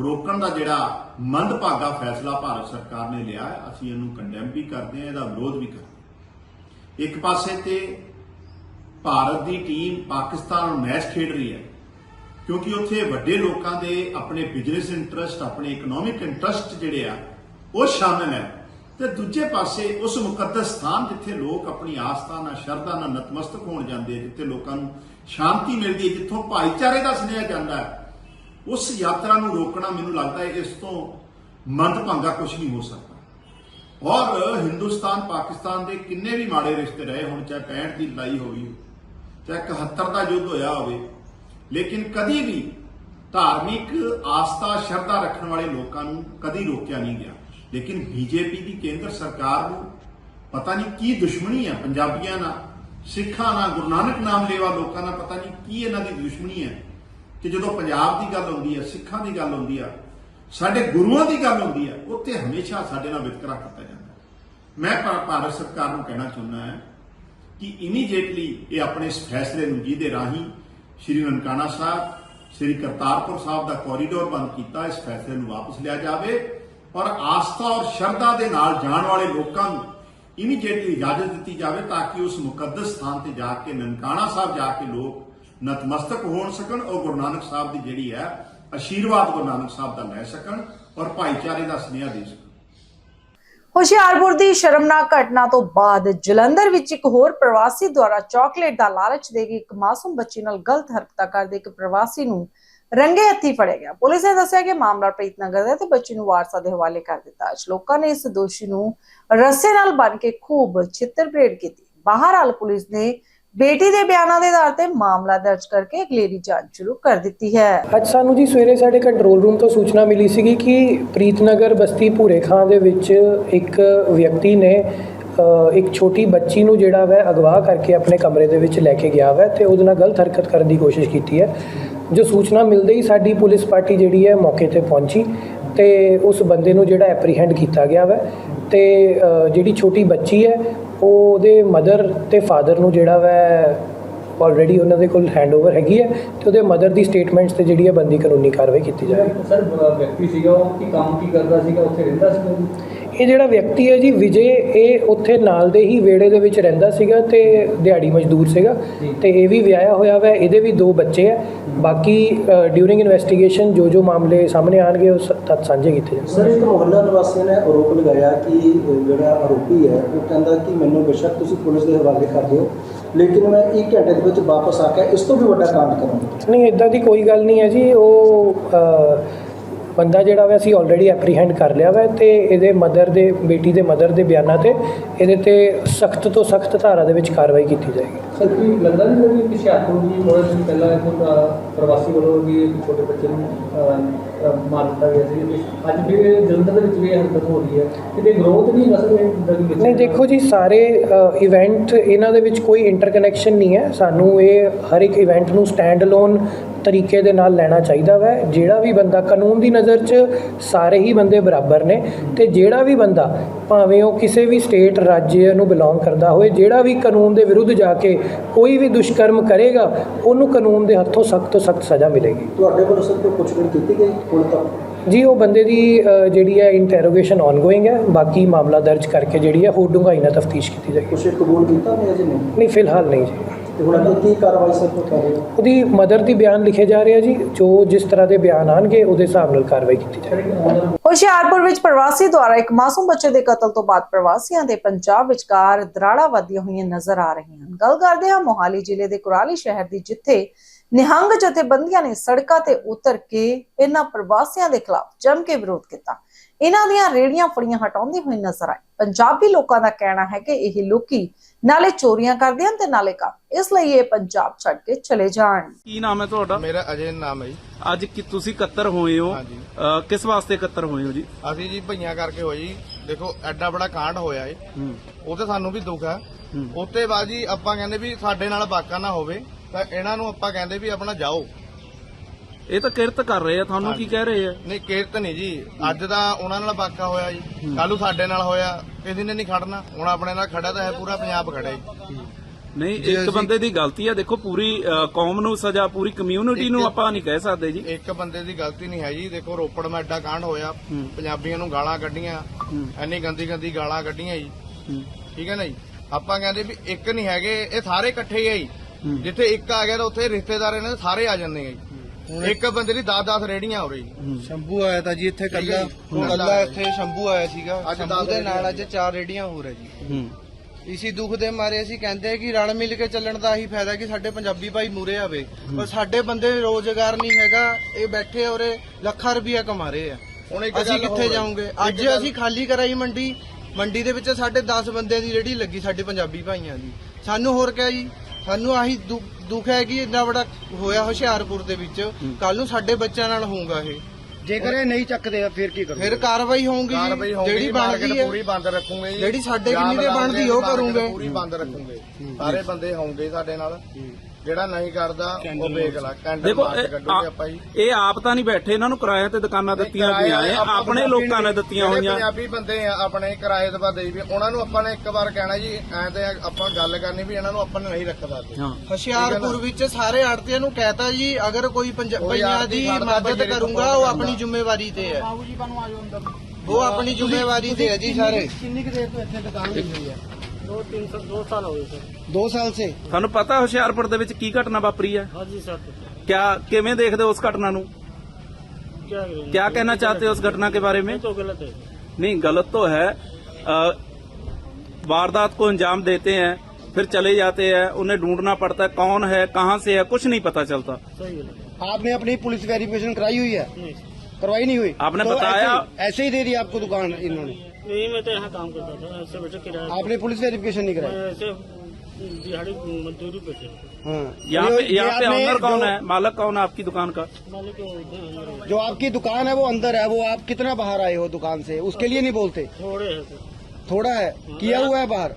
ਰੋਕਣ ਦਾ ਜਿਹੜਾ ਮੰਦਭਾਗਾ ਫੈਸਲਾ ਭਾਰਤ ਸਰਕਾਰ ਨੇ ਲਿਆ ਅਸੀਂ ਇਹਨੂੰ ਕੰਡੈਮ ਵੀ ਕਰਦੇ ਹਾਂ, ਇਹਦਾ ਵਿਰੋਧ ਵੀ ਕਰਦੇ ਇੱਕ ਪਾਸੇ ਤੇ ਭਾਰਤ ਦੀ ਟੀਮ ਪਾਕਿਸਤਾਨ ਨਾਲ ਮੈਚ ਖੇਡ ਰਹੀ ਹੈ, ਕਿਉਂਕਿ ਉੱਥੇ ਵੱਡੇ ਲੋਕਾਂ ਦੇ ਆਪਣੇ ਬਿਜ਼ਨਸ ਇੰਟਰਸਟ ਆਪਣੇ ਇਕਨੋਮਿਕ ਇੰਟਰਸਟ ਜਿਹੜੇ ਆ, ਉਹ ਸ਼ਾਮਿਲ ਹੈ। ਤੇ ਦੂਜੇ ਪਾਸੇ ਉਸ ਮੁਕੱਦਸ ਸਥਾਨ ਜਿੱਥੇ ਲੋਕ ਆਪਣੀ ਆਸਥਾ ਨਾਲ, ਸ਼ਰਧਾ ਨਾਲ ਨਤਮਸਤਕ ਹੋਣ ਜਾਂਦੇ ਜਿੱਥੇ ਲੋਕਾਂ ਨੂੰ ਸ਼ਾਂਤੀ ਮਿਲਦੀ ਹੈ, ਜਿੱਥੋਂ ਭਾਈਚਾਰੇ ਦਾ ਸੁਨੇਹਾ ਜਾਂਦਾ ਹੈ, ਉਸ ਯਾਤਰਾ ਨੂੰ ਰੋਕਣਾ ਮੈਨੂੰ ਲੱਗਦਾ ਹੈ ਇਸ ਤੋਂ ਮੰਦਭਾਗਾ ਕੁਝ ਨਹੀਂ ਹੋ ਸਕਦਾ। ਔਰ ਹਿੰਦੁਸਤਾਨ, ਪਾਕਿਸਤਾਨ ਦੇ ਕਿੰਨੇ ਵੀ ਮਾੜੇ ਰਿਸ਼ਤੇ ਰਹੇ, ਹੁਣ ਚਾਹੇ 65 ਦੀ ਲੜਾਈ ਹੋਈ ਚਾਹੇ 71 ਦਾ ਯੁੱਧ ਹੋਇਆ ਹੋਵੇ, ਲੇਕਿਨ ਕਦੀ ਵੀ ਧਾਰਮਿਕ ਆਸਥਾ, ਸ਼ਰਧਾ ਰੱਖਣ ਵਾਲੇ ਲੋਕਾਂ ਨੂੰ ਕਦੀ ਰੋਕਿਆ ਨਹੀਂ ਗਿਆ। ਲੇਕਿਨ ਬੀਜੇਪੀ ਦੀ ਕੇਂਦਰ ਸਰਕਾਰ ਨੂੰ ਪਤਾ ਨਹੀਂ ਕੀ ਦੁਸ਼ਮਣੀ ਹੈ, ਪੰਜਾਬੀਆਂ ਨਾਲ, ਸਿੱਖਾਂ ਨਾਲ, ਗੁਰੂ ਨਾਨਕ ਨਾਮ ਲੇਵਾ ਲੋਕਾਂ ਨਾਲ ਪਤਾ ਨਹੀਂ ਕੀ ਇਹਨਾਂ ਦੀ ਦੁਸ਼ਮਣੀ ਹੈ। ਕਿ ਜਦੋਂ ਪੰਜਾਬ ਦੀ ਗੱਲ ਆਉਂਦੀ ਹੈ, ਸਿੱਖਾਂ ਦੀ ਗੱਲ ਆਉਂਦੀ ਆ ਸਾਡੇ ਗੁਰੂਆਂ ਦੀ ਗੱਲ ਹੁੰਦੀ ਹੈ, ਉੱਥੇ ਹਮੇਸ਼ਾ ਸਾਡੇ ਨਾਲ ਵਿਤਕਰਾ ਕੀਤਾ ਮੈਂ ਭਾ- ਭਾਰਤ ਸਰਕਾਰ ਨੂੰ ਕਹਿਣਾ ਚਾਹੁੰਦਾ ਹਾਂ ਕਿ ਇਮੀਡੀਏਟਲੀ ਇਹ ਆਪਣੇ ਇਸ ਫੈਸਲੇ ਨੂੰ ਜਿਹਦੇ ਰਾਹੀਂ ਸ਼੍ਰੀ ਨਨਕਾਣਾ ਸਾਹਿਬ, ਸ਼੍ਰੀ ਕਰਤਾਰਪੁਰ ਸਾਹਿਬ ਦਾ ਕੋਰੀਡੋਰ ਬੰਦ ਕੀਤਾ, ਇਸ ਫੈਸਲੇ ਨੂੰ ਵਾਪਸ ਲਿਆ ਜਾਵੇ ਔਰ ਆਸਥਾ ਔਰ ਸ਼ਰਧਾ ਦੇ ਨਾਲ ਜਾਣ ਵਾਲੇ ਲੋਕਾਂ ਨੂੰ ਇਮੀਡੀਏਟਲੀ ਇਜਾਜ਼ਤ ਦਿੱਤੀ ਜਾਵੇ ਤਾਂ ਕਿ ਉਸ ਮੁਕੱਦਸ ਸਥਾਨ ਤੇ ਜਾ ਕੇ ਨਨਕਾਣਾ ਸਾਹਿਬ ਜਾ ਕੇ ਲੋਕ ਨਤਮਸਤਕ ਹੋਣ ਸਕਣ ਔਰ ਗੁਰੂ ਨਾਨਕ ਸਾਹਿਬ ਦੀ ਜਿਹੜੀ ਹੈ, ਆਸ਼ੀਰਵਾਦ ਗੁਰੂ ਨਾਨਕ ਸਾਹਿਬ ਦਾ ਲੈ ਸਕਣ ਔਰ ਭਾਈਚਾਰੇ ਦਾ ਸੁਨੇਹਾ ਦੇ ਸਕਣ। ਹੁਸ਼ਿਆਰਪੁਰ ਦੀ ਸ਼ਰਮਨਾਕ ਘਟਨਾ ਤੋਂ ਬਾਅਦ ਜਲੰਧਰ ਵਿੱਚ ਇੱਕ ਹੋਰ ਪ੍ਰਵਾਸੀ ਦੁਆਰਾ ਚਾਕਲੇਟ ਦਾ ਲਾਲਚ ਦੇ ਕੇ ਇੱਕ ਮਾਸੂਮ ਬੱਚੀ ਨਾਲ ਗਲਤ ਹਰਕਤਾਂ ਕਰਦੇ ਇੱਕ ਪ੍ਰਵਾਸੀ ਨੂੰ ਰੰਗੇ ਹੱਥੀ ਫੜਿਆ ਗਿਆ। ਪੁਲਿਸ ਨੇ ਦੱਸਿਆ ਕਿ ਮਾਮਲਾ ਪ੍ਰੀਤਨਗਰ ਦਾ ਹੈ ਤੇ ਬੱਚੀ ਨੂੰ ਵਾਰਸਾ ਦੇ ਹਵਾਲੇ ਕਰ ਦਿੱਤਾ। ਅੱਜ ਲੋਕਾਂ ਨੇ ਇਸ ਦੋਸ਼ੀ ਨੂੰ ਰੱਸੇ ਨਾਲ ਬੰਨ੍ਹ ਕੇ ਖੂਬ ਛਿੱਤਰ ਪਰੇਡ ਕੀਤੀ। ਬਾਹਰ ਬਹਰਹਾਲ ਪੁਲਿਸ ਨੇ ਬੇਟੀ ਦੇ ਬਿਆਨਾਂ ਦੇ ਆਧਾਰ ਤੇ ਮਾਮਲਾ ਦਰਜ ਕਰਕੇ ਅਗਲੇਰੀ ਜਾਂਚ ਸ਼ੁਰੂ ਕਰ ਦਿੱਤੀ ਹੈ। ਅੱਜ ਸਾਨੂੰ ਜੀ ਸਵੇਰੇ ਸਾਡੇ ਕੰਟਰੋਲ ਰੂਮ ਤੋਂ ਸੂਚਨਾ ਮਿਲੀ ਸੀਗੀ ਕਿ ਪ੍ਰੀਤਨਗਰ ਬਸਤੀ ਭੂਰੇ ਖਾਂ ਦੇ ਵਿੱਚ ਇੱਕ ਵਿਅਕਤੀ ਨੇ ਇੱਕ ਛੋਟੀ ਬੱਚੀ ਨੂੰ ਜਿਹੜਾ ਵੈ ਅਗਵਾ ਕਰਕੇ ਆਪਣੇ ਕਮਰੇ ਦੇ ਵਿੱਚ ਲੈ ਕੇ ਗਿਆ ਵੈ ਤੇ ਉਹਦੇ ਨਾਲ ਗਲਤ ਹਰਕਤ ਕਰਨ ਦੀ ਕੋਸ਼ਿਸ਼ ਕੀਤੀ ਹੈ। ਜੋ ਸੂਚਨਾ ਮਿਲਦੇ ਹੀ ਸਾਡੀ ਪੁਲਿਸ ਪਾਰਟੀ ਜਿਹੜੀ ਹੈ ਮੌਕੇ ਤੇ ਪਹੁੰਚੀ ਤੇ ਉਸ ਬੰਦੇ ਨੂੰ ਜਿਹੜਾ ਐਪਰੀਹੈਂਡ ਕੀਤਾ ਗਿਆ ਵੈ ਤੇ ਜਿਹੜੀ ਛੋਟੀ ਬੱਚੀ ਹੈ ਉਹ ਉਹਦੇ ਮਦਰ ਤੇ ਫਾਦਰ ਨੂੰ ਜਿਹੜਾ ਵੈ ਆਲਰੇਡੀ ਉਹਨਾਂ ਦੇ ਕੋਲ ਹੈਂਡਓਵਰ ਹੈਗੀ ਹੈ ਤੇ ਉਹਦੇ ਮਦਰ ਦੀ ਸਟੇਟਮੈਂਟਸ ਤੇ ਜਿਹੜੀ ਹੈ ਬੰਦੀ ਕਾਨੂੰਨੀ ਕਾਰਵਾਈ ਕੀਤੀ ਜਾਵੇਗੀ। ਸਰ ਵਿਅਕਤੀ ਸੀਗਾ ਉਹ ਕੀ ਕੰਮ ਕੀ ਕਰਦਾ ਸੀਗਾ, ਉੱਥੇ ਰਹਿੰਦਾ ਸੀਗਾ ਇਹ ਜਿਹੜਾ ਵਿਅਕਤੀ ਹੈ ਜੀ ਵਿਜੇ ਇਹ ਉੱਥੇ ਨਾਲ ਦੇ ਹੀ ਵਿਹੜੇ ਦੇ ਵਿੱਚ ਰਹਿੰਦਾ ਸੀਗਾ ਤੇ ਦਿਹਾੜੀ ਮਜ਼ਦੂਰ ਸੀਗਾ ਤੇ ਇਹ ਵੀ ਵਿਆਹਿਆ ਹੋਇਆ ਵਾ ਇਹਦੇ ਵੀ ਦੋ ਬੱਚੇ ਆ। ਬਾਕੀ ਡਿਊਰਿੰਗ ਇਨਵੈਸਟੀਗੇਸ਼ਨ ਜੋ ਜੋ ਮਾਮਲੇ ਸਾਹਮਣੇ ਆਣਗੇ ਉਹ ਤੱਥ ਸਾਂਝੇ ਕੀਤੇ ਜਾਣਗੇ। ਸਰ ਇੱਕ ਮੁਹੱਲਾ ਨਿਵਾਸੀ ਨੇ ਆਰੋਪ ਲਗਾਇਆ ਕਿ ਜਿਹੜਾ ਆਰੋਪੀ ਹੈ ਉਹ ਕਹਿੰਦਾ ਕਿ ਮੈਨੂੰ ਬੇਸ਼ੱਕ ਤੁਸੀਂ ਪੁਲਿਸ ਦੇ ਹਵਾਲੇ ਕਰ ਦਿਓ ਲੇਕਿਨ ਮੈਂ 1 ਘੰਟੇ ਦੇ ਵਿੱਚ ਵਾਪਸ ਆ ਕੇ ਇਸ ਤੋਂ ਵੀ ਵੱਡਾ ਕਾਂਡ ਕਰਾਂਗਾ। ਨਹੀਂ ਇਦਾਂ ਦੀ ਕੋਈ ਗੱਲ ਨਹੀਂ ਹੈ ਜੀ ਉਹ ਬੰਦਾ ਜਿਹੜਾ ਵਾ ਅਸੀਂ ਆਲਰੇਡੀ ਐਪਰੀਹੈਂਡ ਕਰ ਲਿਆ ਵਾ ਤੇ ਇਹਦੇ ਮਦਰ ਦੇ ਬੇਟੀ ਦੇ ਮਦਰ ਦੇ ਬਿਆਨਾਂ ਤੇ ਇਹਦੇ ਤੇ ਸਖਤ ਤੋਂ ਸਖਤ ਧਾਰਾ ਦੇ ਵਿੱਚ ਕਾਰਵਾਈ ਕੀਤੀ ਜਾਏਗੀ। ਸਰ ਕੀ ਲੱਗਦਾ ਨਹੀਂ ਕਿ ਕਿ ਹੁਸ਼ਿਆਰਪੁਰ ਦੀ ਥੋੜੇ ਪਹਿਲਾਂ ਇੱਕ ਪ੍ਰਵਾਸੀ ਵੱਲੋਂ ਵੀ ਇੱਕ ਛੋਟੇ ਬੱਚੇ ਨੂੰ ਮਾਰ ਦਿੱਤਾ ਗਿਆ ਸੀ। ਅੱਜ ਇਹ ਜਲੰਧਰ ਦੇ ਵਿੱਚ ਵੀ ਹਰਕਤ ਹੋ ਰਹੀ ਹੈ। ਕਿਤੇ ਗਰੋਥ ਨਹੀਂ ਬੱਚੇ ਨਹੀਂ ਦੇਖੋ ਜੀ ਸਾਰੇ ਇਵੈਂਟ ਇਹਨਾਂ ਦੇ ਵਿੱਚ ਕੋਈ ਇੰਟਰਕਨੈਕਸ਼ਨ ਨਹੀਂ ਹੈ। ਸਾਨੂੰ ਇਹ ਹਰ ਇੱਕ ਇਵੈਂਟ ਨੂੰ ਸਟੈਂਡ ਅਲੋਨ ਤਰੀਕੇ ਦੇ ਨਾਲ ਲੈਣਾ ਚਾਹੀਦਾ ਵੈ। ਜਿਹੜਾ ਵੀ ਬੰਦਾ ਕਾਨੂੰਨ ਦੀ ਨਜ਼ਰ 'ਚ ਸਾਰੇ ਹੀ ਬੰਦੇ ਬਰਾਬਰ ਨੇ ਤੇ ਜਿਹੜਾ ਵੀ ਬੰਦਾ ਭਾਵੇਂ ਉਹ ਕਿਸੇ ਵੀ ਸਟੇਟ ਰਾਜ ਨੂੰ ਬਿਲੋਂਗ ਕਰਦਾ ਹੋਵੇ ਜਿਹੜਾ ਵੀ ਕਾਨੂੰਨ ਦੇ ਵਿਰੁੱਧ ਜਾ ਕੇ ਕੋਈ ਵੀ ਦੁਸ਼ਕਰਮ ਕਰੇਗਾ ਉਹਨੂੰ ਕਾਨੂੰਨ ਦੇ ਹੱਥੋਂ ਸਖਤ ਤੋਂ ਸਖਤ ਸਜ਼ਾ ਮਿਲੇਗੀ। ਤੁਹਾਡੇ ਵੱਲੋਂ ਸਰ ਕੋਈ ਪੁੱਛਗਿੱਛ ਕੀਤੀ ਗਈ ਹੁਣ ਤੱਕ? ਜੀ ਉਹ ਬੰਦੇ ਦੀ ਜਿਹੜੀ ਹੈ ਇੰਟਰੋਗੇਸ਼ਨ ਆਨਗੋਇੰਗ ਹੈ। ਬਾਕੀ ਮਾਮਲਾ ਦਰਜ ਕਰਕੇ ਜਿਹੜੀ ਹੈ ਹੋਰ ਡੂੰਘਾਈ ਨਾਲ ਤਫਤੀਸ਼ ਕੀਤੀ ਜਾਏਗੀ। ਕੁਛ ਕਬੂਲ ਕੀਤਾ ਨਹੀਂ ਅਜੇ ਨਹੀਂ ਨਹੀਂ ਫਿਲਹਾਲ ਨਹੀਂ ਜੀ। ਤੇ ਹੁਣ ਅੱਗੇ ਕੀ ਕਾਰਵਾਈ ਸਰ ਤੋਂ ਕਰ ਰਹੇ ਹੋ? ਉਹਦੀ ਮਦਰ ਦੀ ਬਿਆਨ ਲਿਖੇ ਜਾ ਰਹੇ ਜੀ ਜੋ ਜਿਸ ਤਰ੍ਹਾਂ ਦੇ ਬਿਆਨ ਆਣਗੇ ਉਹਦੇ ਹਿਸਾਬ ਨਾਲ ਕਾਰਵਾਈ ਕੀਤੀ ਜਾਏਗੀ। ਹੁਸ਼ਿਆਰਪੁਰ ਵਿੱਚ ਪ੍ਰਵਾਸੀ ਦੁਆਰਾ ਇੱਕ ਮਾਸੂਮ ਬੱਚੇ ਦੇ ਕਤਲ ਤੋਂ ਬਾਅਦ ਪ੍ਰਵਾਸੀਆਂ ਦੇ ਪੰਜਾਬ ਵਿਚਕਾਰ ਦਰਾੜਾ ਵਧੀਆਂ ਹੋਈਆਂ ਨਜ਼ਰ ਆ ਰਹੀਆਂ ਹਨ। ਗੱਲ ਕਰਦੇ ਹਾਂ ਮੋਹਾਲੀ ਜ਼ਿਲ੍ਹੇ ਦੇ ਕੁਰਾਲੀ ਸ਼ਹਿਰ ਦੀ ਜਿੱਥੇ ਨਿਹੰਗ ਜਥੇਬੰਦੀਆਂ ਨੇ ਸੜਕਾਂ ਤੇ ਉਤਰ ਕੇ ਇਹਨਾਂ ਪ੍ਰਵਾਸੀਆਂ ਦੇ ਖਿਲਾਫ ਜੰਮ ਕੇ ਵਿਰੋਧ ਕੀਤਾ। ਇਹਨਾਂ ਦੀਆਂ ਰੇੜੀਆਂ ਫੜੀਆਂ ਹਟਾਉਂਦੇ ਹੋਏ ਨਜ਼ਰ ਆਏ। ਪੰਜਾਬੀ ਲੋਕਾਂ ਦਾ ਕਹਿਣਾ ਹੈ ਕਿ ਇਹ ਲੋਕੀ ਨਾਲੇ ਚੋਰੀਆਂ ਕਰਦੇ ਹਨ ਤੇ ਨਾਲੇ ਕੰਮ। ਇਸ ਲਈ ਇਹ ਪੰਜਾਬ ਛੱਡ ਕੇ ਚਲੇ ਜਾਣ। ਕੀ ਨਾਮ ਹੈ ਤੁਹਾਡਾ? ਮੇਰਾ ਅਜੇ ਨਾਮ ਹੈ ਜੀ। ਅੱਜ ਕਿ ਤੁਸੀਂ ਇਕੱਤਰ ਹੋਏ ਹੋ? ਹਾਂਜੀ। ਕਿਸ ਵਾਸਤੇ ਇਕੱਤਰ ਹੋਏ ਹੋ ਜੀ? ਅਸੀਂ ਜੀ ਭਈਆਂ ਕਰਕੇ ਹੋਈ ਜੀ। ਦੇਖੋ ਐਡਾ ਬੜਾ ਕਾਂਡ ਹੋਇਆ ਏ। ਉਹ ਤੇ ਸਾਨੂੰ ਵੀ ਦੁੱਖ ਹੈ। ਉੱਤੇ ਬਾਅਦ ਜੀ ਆਪਾਂ ਕਹਿੰਦੇ ਵੀ ਸਾਡੇ ਨਾਲ ਵਾਕਾ ਨਾ ਹੋਵੇ ਤਾਂ ਇਹਨਾਂ ਨੂੰ ਆਪਾਂ ਕਹਿੰਦੇ ਵੀ ਆਪਣਾ ਜਾਓ। ਇਹ ਤਾਂ ਕਿਰਤ ਕਰ ਰਹੇ ਆ ਤੁਹਾਨੂੰ ਕੀ ਕਹਿ ਰਹੇ ਆ? ਨਹੀਂ ਕਿਰਤ ਨਹੀਂ ਜੀ। ਅੱਜ ਤਾਂ ਉਹਨਾਂ ਨਾਲ ਵਾਕਾ ਹੋਇਆ ਜੀ। ਕੱਲੂ ਸਾਡੇ ਨਾਲ ਹੋਇਆ। ਕਿਸੇ ਨੇ ਨਹੀਂ ਖੜਨਾ। ਹੁਣ ਆਪਣੇ ਨਾਲ ਖੜਾ ਤਾਂ ਹੈ ਪੂਰਾ ਪੰਜਾਬ ਖੜਾ ਜੀ ਨਹੀਂ ਇੱਕ ਬੰਦੇ ਦੀ ਗਲਤੀ ਹੈ ਦੇਖੋ ਪੂਰੀ ਕੌਮ ਨੂੰ ਸਜ਼ਾ ਪੂਰੀ ਕਮਿਊਨਿਟੀ ਨੂੰ ਆਪਾਂ ਨਹੀਂ ਕਹਿ ਸਕਦੇ ਜੀ। ਇੱਕ ਬੰਦੇ ਦੀ ਗਲਤੀ ਨਹੀਂ ਹੈ ਜੀ। ਦੇਖੋ ਰੋਪੜ ਮੈਂ ਐਡਾ ਕਾਂਡ ਹੋਇਆ। ਪੰਜਾਬੀਆਂ ਨੂੰ ਗਾਲਾਂ ਕੱਢੀਆਂ। ਐਨੀ ਗੰਦੀ ਗੰਦੀ ਗਾਲਾਂ ਕੱਢੀਆਂ ਜੀ। ਠੀਕ ਹੈ ਨਾ ਜੀ? ਆਪਾਂ ਕਹਿੰਦੇ ਵੀ ਇੱਕ ਨਹੀਂ ਹੈਗੇ ਇਹ ਸਾਰੇ ਇਕੱਠੇ ਹੀ ਆ ਜੀ। ਜਿੱਥੇ ਇੱਕ ਆ ਗਿਆ ਤਾਂ ਉੱਥੇ ਰਿਸ਼ਤੇਦਾਰ ਇਹਨਾਂ ਦੇ ਸਾਰੇ ਆ ਜਾਂਦੇ ਆ ਜੀ। ਇੱਕ ਬੰਦੇ ਦੀ 10-10 ਰੇੜੀਆਂ ਹੋ ਰਹੀ। ਸ਼ੰਭੂ ਆਇਆ ਤਾਂ ਜੀ ਇੱਥੇ ਕੱਲਾ ਕੱਲਾ ਇੱਥੇ ਸ਼ੰਭੂ ਆਇਆ ਸੀਗਾ। ਅੱਜ ਸ਼ੰਭੂ ਦੇ ਨਾਲ ਅੱਜ ਚਾਰ ਰੇੜੀਆਂ ਹੈ ਜੀ। ਹੂੰ। ਇਸੀ ਦੁੱਖ ਦੇ ਮਾਰੇ ਅਸੀਂ ਕਹਿੰਦੇ ਕਿ ਰਲ ਮਿਲ ਕੇ ਚੱਲਣ ਦਾ ਹੀ ਫਾਇਦਾ ਕਿ ਸਾਡੇ ਪੰਜਾਬੀ ਭਾਈ ਮੂਰੇ ਆਵੇ। ਪਰ ਸਾਡੇ ਬੰਦੇ ਰੋਜ਼ਗਾਰ ਨਹੀਂ ਹੈਗਾ ਇਹ ਬੈਠੇ ਔਰੇ ਲੱਖਾਂ ਰੁਪਇਆ ਕਮਾ ਰਹੇ ਆ। ਹੁਣ ਇੱਕ ਅਸੀਂ ਕਿੱਥੇ। ਜਾਵਾਂਗੇ ਅੱਜ ਅਸੀਂ ਖਾਲੀ ਕਰਾਈ ਮੰਡੀ। ਮੰਡੀ ਦੇ ਵਿੱਚ ਸਾਡੇ 10 ਬੰਦਿਆਂ ਦੀ ਰੇੜੀ ਲੱਗੀ ਸਾਡੇ ਪੰਜਾਬੀ ਭਾਈਆਂ ਦੀ। ਸਾਨੂੰ ਹੋਰ ਕਿਆ ਜੀ? ਸਾਨੂੰ ਆਹੀ ਦੁੱਖ ਹੈ ਕਿ ਇੰਨਾ ਬੜਾ ਹੋਇਆ ਹੁਸ਼ਿਆਰਪੁਰ ਦੇ ਵਿੱਚ। ਕੱਲ ਨੂੰ ਸਾਡੇ ਬੱਚਿਆਂ ਨਾਲ ਹੋਊਗਾ ਇਹ। ਜੇਕਰ ਇਹ ਨਹੀਂ ਚੱਕਦੇ ਫਿਰ ਕੀ ਫਿਰ ਕਾਰਵਾਈ ਹੋਊਗੀ ਜੀ, ਜਿਹੜੀ ਬਣਦੀ ਹੈ। ਪੂਰੀ ਬੰਦ ਰੱਖੂਗੇ ਜਿਹੜੀ ਸਾਡੇ ਕਿੰਨੀ ਦੇ ਬਣਦੀ ਉਹ ਕਰੂੰਗੇ। ਪੂਰੀ ਬੰਦ ਰੱਖੂਗੇ। ਸਾਰੇ ਬੰਦੇ ਹੋਣਗੇ ਸਾਡੇ ਨਾਲ। ਜਿਹੜਾ ਨਹੀਂ ਕਰਦਾ ਉਹ ਵੇਖ ਲਾ ਕੈਂਡਲ ਦੇਖੋ ਮਾਰ ਕੇ ਕੱਢੂਗੇ ਆਪਾਂ ਜੀ। ਇਹ ਆਪ ਤਾਂ ਨਹੀਂ ਬੈਠੇ ਇਹਨਾਂ ਨੂੰ ਕਿਰਾਇਆ ਤੇ ਦੁਕਾਨਾਂ ਦਿੱਤੀਆਂ ਗਈਆਂ ਐ ਆਪਾਂ ਆਪਣੇ ਲੋਕਾਂ ਨੇ ਦਿੱਤੀਆਂ ਜਿਹੜੇ ਹੋਈਆਂ। ਪੰਜਾਬੀ ਬੰਦੇ ਆ ਆਪਣੇ ਕਿਰਾਏ ਤੇ ਬਾਦੇ ਵੀ ਉਹਨਾਂ ਨੂੰ ਆਪਾਂ ਨੇ ਇੱਕ ਵਾਰ ਕਹਿਣਾ ਜੀ ਐਂ ਤੇ ਆਪਾਂ ਗੱਲ ਕਰਨੀ ਵੀ ਇਹਨਾਂ ਨੂੰ ਆਪਾਂ ਨੇ ਨਹੀਂ ਰੱਖਦਾ ਤੇ ਹਾਂ। ਹੁਸ਼ਿਆਰਪੁਰ ਵਿੱਚ ਸਾਰੇ ਆੜਤੀਆਂ ਨੂੰ ਕਹਿਤਾ ਜੀ ਅਗਰ ਕੋਈ ਪੰਜ- ਦੀ ਮਦਦ ਭਈਏ ਦੀ ਕਰੂੰਗਾ ਉਹ। ਆਪਣੀ ਜ਼ਿੰਮੇਵਾਰੀ ਤੇ ਹੈ। ਉਹ ਆਪਣੀ ਜ਼ਿੰਮੇਵਾਰੀ ਤੇ ਹੈ ਜੀ ਸਾਰੇ। ਕਿੰਨੀ ਕੁ ਦੇਰ ਤੋਂ ਇੱਥੇ ਦੁਕਾਨ ਲੱਗੀ ਹੋਈ ਹੈ? 2 ਸਾਲ ਸੇ ਤੁਹਾਨੂੰ ਪਤਾ ਹੁਸ਼ਿਆਰਪੁਰ ਦੇ ਵਿੱਚ ਕੀ ਘਟਨਾ ਵਾਪਰੀ ਹੈ ਹਾਂਜੀ ਸਰ क्या ਕਿਵੇਂ ਦੇਖਦੇ ਹੋ ਉਸ ਘਟਨਾ ਨੂੰ क्या क्या कहना चाहते हो उस घटना के बारे में तो गलत है नहीं गलत तो है अ, वारदात को अंजाम देते हैं फिर चले जाते हैं उन्हें ढूंढना पड़ता है कौन है कहाँ से है कुछ नहीं पता चलता आपने अपनी पुलिस वेरिफिकेशन कराई हुई है करवाई नहीं हुई आपने तो बताया- ऐसे, ऐसे ही दे दी आपको दुकान इन्होंने नहीं मैं तो यहाँ काम करता था ऐसे बैठे किराया आपने पुलिस वेरिफिकेशन नहीं कराया? मैं ऐसे दिहाड़ी मजदूरी पे थे। हाँ। यहाँ पे यहाँ पे ऑनर कौन है? मालक कौन है आपकी दुकान का? मालिक अंदर है। जो आपकी दुकान है वो अंदर है वो आप कितना बाहर आए हो दुकान से? उसके लिए नहीं बोलते? थोड़े है तो। थोड़ा है। किया हुआ है बाहर?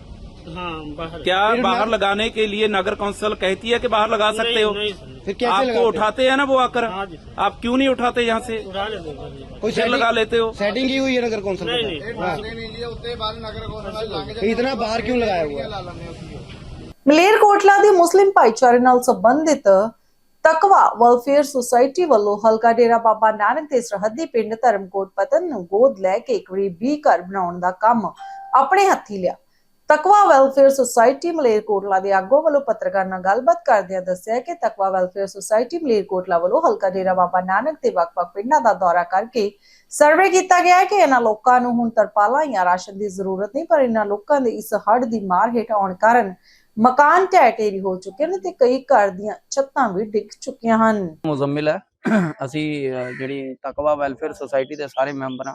हाँ बाहर क्या फिर बाहर मैं- लगाने के लिए नगर कौंसिल कहती है कि बाहर लगा सकते हो नहीं सर फिर कैसे आपको लगाते हो? उठाते हैं ना वो आकर हाँ जी सर आप क्यों नहीं उठाते यहाँ से उठा लेते हैं सर कोई फिर setting- लगा लेते हो सेटिंग की हुई है नगर कौंसिल नहीं के नहीं साथ? ਨਹੀਂ ਲਈ ਉੱਤੇ ਬਾਅਦ ਨਗਰ ਕੌਂਸਲ ਲਾ ਕੇ हाँ। इतना बाहर क्यों लगाया हुआ है ਮਲੇਰਕੋਟਲਾ ਦੀ ਮੁਸਲਿਮ ਭਾਈਚਾਰੇ ਨਾਲ ਸੰਬੰਧਿਤ ਤਕਵਾ ਵੈਲਫੇਅਰ ਸੁਸਾਇਟੀ ਵੱਲੋਂ ਹਲਕਾ ਡੇਰਾ ਬਾਬਾ ਨਾਨਕ ਦੇ ਸਰਹੱਦੀ ਪਿੰਡ ਧਰਮਕੋਟ ਪਤਨ ਨੂੰ ਗੋਦ ਲੈ ਕੇ ਇੱਕ ਵਾਰੀ 20 ਘਰ ਬਣਾਉਣ ਦਾ ਕੰਮ ਆਪਣੇ ਹੱਥੀ ਲਿਆ ਤਕਵਾ ਵੈਲਫੇਅਰ ਸੁਸਾਇਟੀ ਮਲੇਰਕੋਟਲਾ ਦੇ ਆਗੂ ਵੱਲੋਂ ਪੱਤਰਕਾਰ ਨਾਲ ਗੱਲਬਾਤ ਕਰਦਿਆਂ ਦੱਸਿਆ ਕਿ ਤਕਵਾ ਵੈਲਫੇਅਰ ਸੁਸਾਇਟੀ ਮਲੇਰਕੋਟਲਾ ਵੱਲੋਂ ਹਲਕਾ ਡੇਰਾ ਬਾਬਾ ਨਾਨਕ ਦੇ ਵੱਖ-ਵੱਖ ਪਿੰਡਾਂ ਦਾ ਦੌਰਾ ਕਰਕੇ ਸਰਵੇ ਕੀਤਾ ਗਿਆ ਹੈ ਕਿ ਇਹਨਾਂ ਲੋਕਾਂ ਨੂੰ ਹੁਣ ਤਰਪਾਲਾਂ ਜਾਂ ਰਾਸ਼ਨ ਦੀ ਜ਼ਰੂਰਤ ਨਹੀਂ, ਪਰ ਇਹਨਾਂ ਲੋਕਾਂ ਦੇ ਇਸ ਹੜ੍ਹ ਦੀ ਮਾਰ ਹੇਠ ਆਉਣ ਕਾਰਨ ਮਕਾਨ ਢਹਿ ਹੋ ਚੁੱਕੇ ਨੇ ਤੇ ਕਈ ਘਰ ਦੀਆਂ ਛੱਤਾਂ ਵੀ ਡਿੱਗ ਚੁੱਕੀਆਂ ਹਨ। ਮੁਜ਼ੰਮਿਲ ਹੈ। ਅਸੀਂ ਜਿਹੜੀ ਤਕਵਾ ਵੈਲਫੇਅਰ ਸੁਸਾਇਟੀ ਦੇ ਸਾਰੇ ਮੈਂਬਰ ਹਾਂ।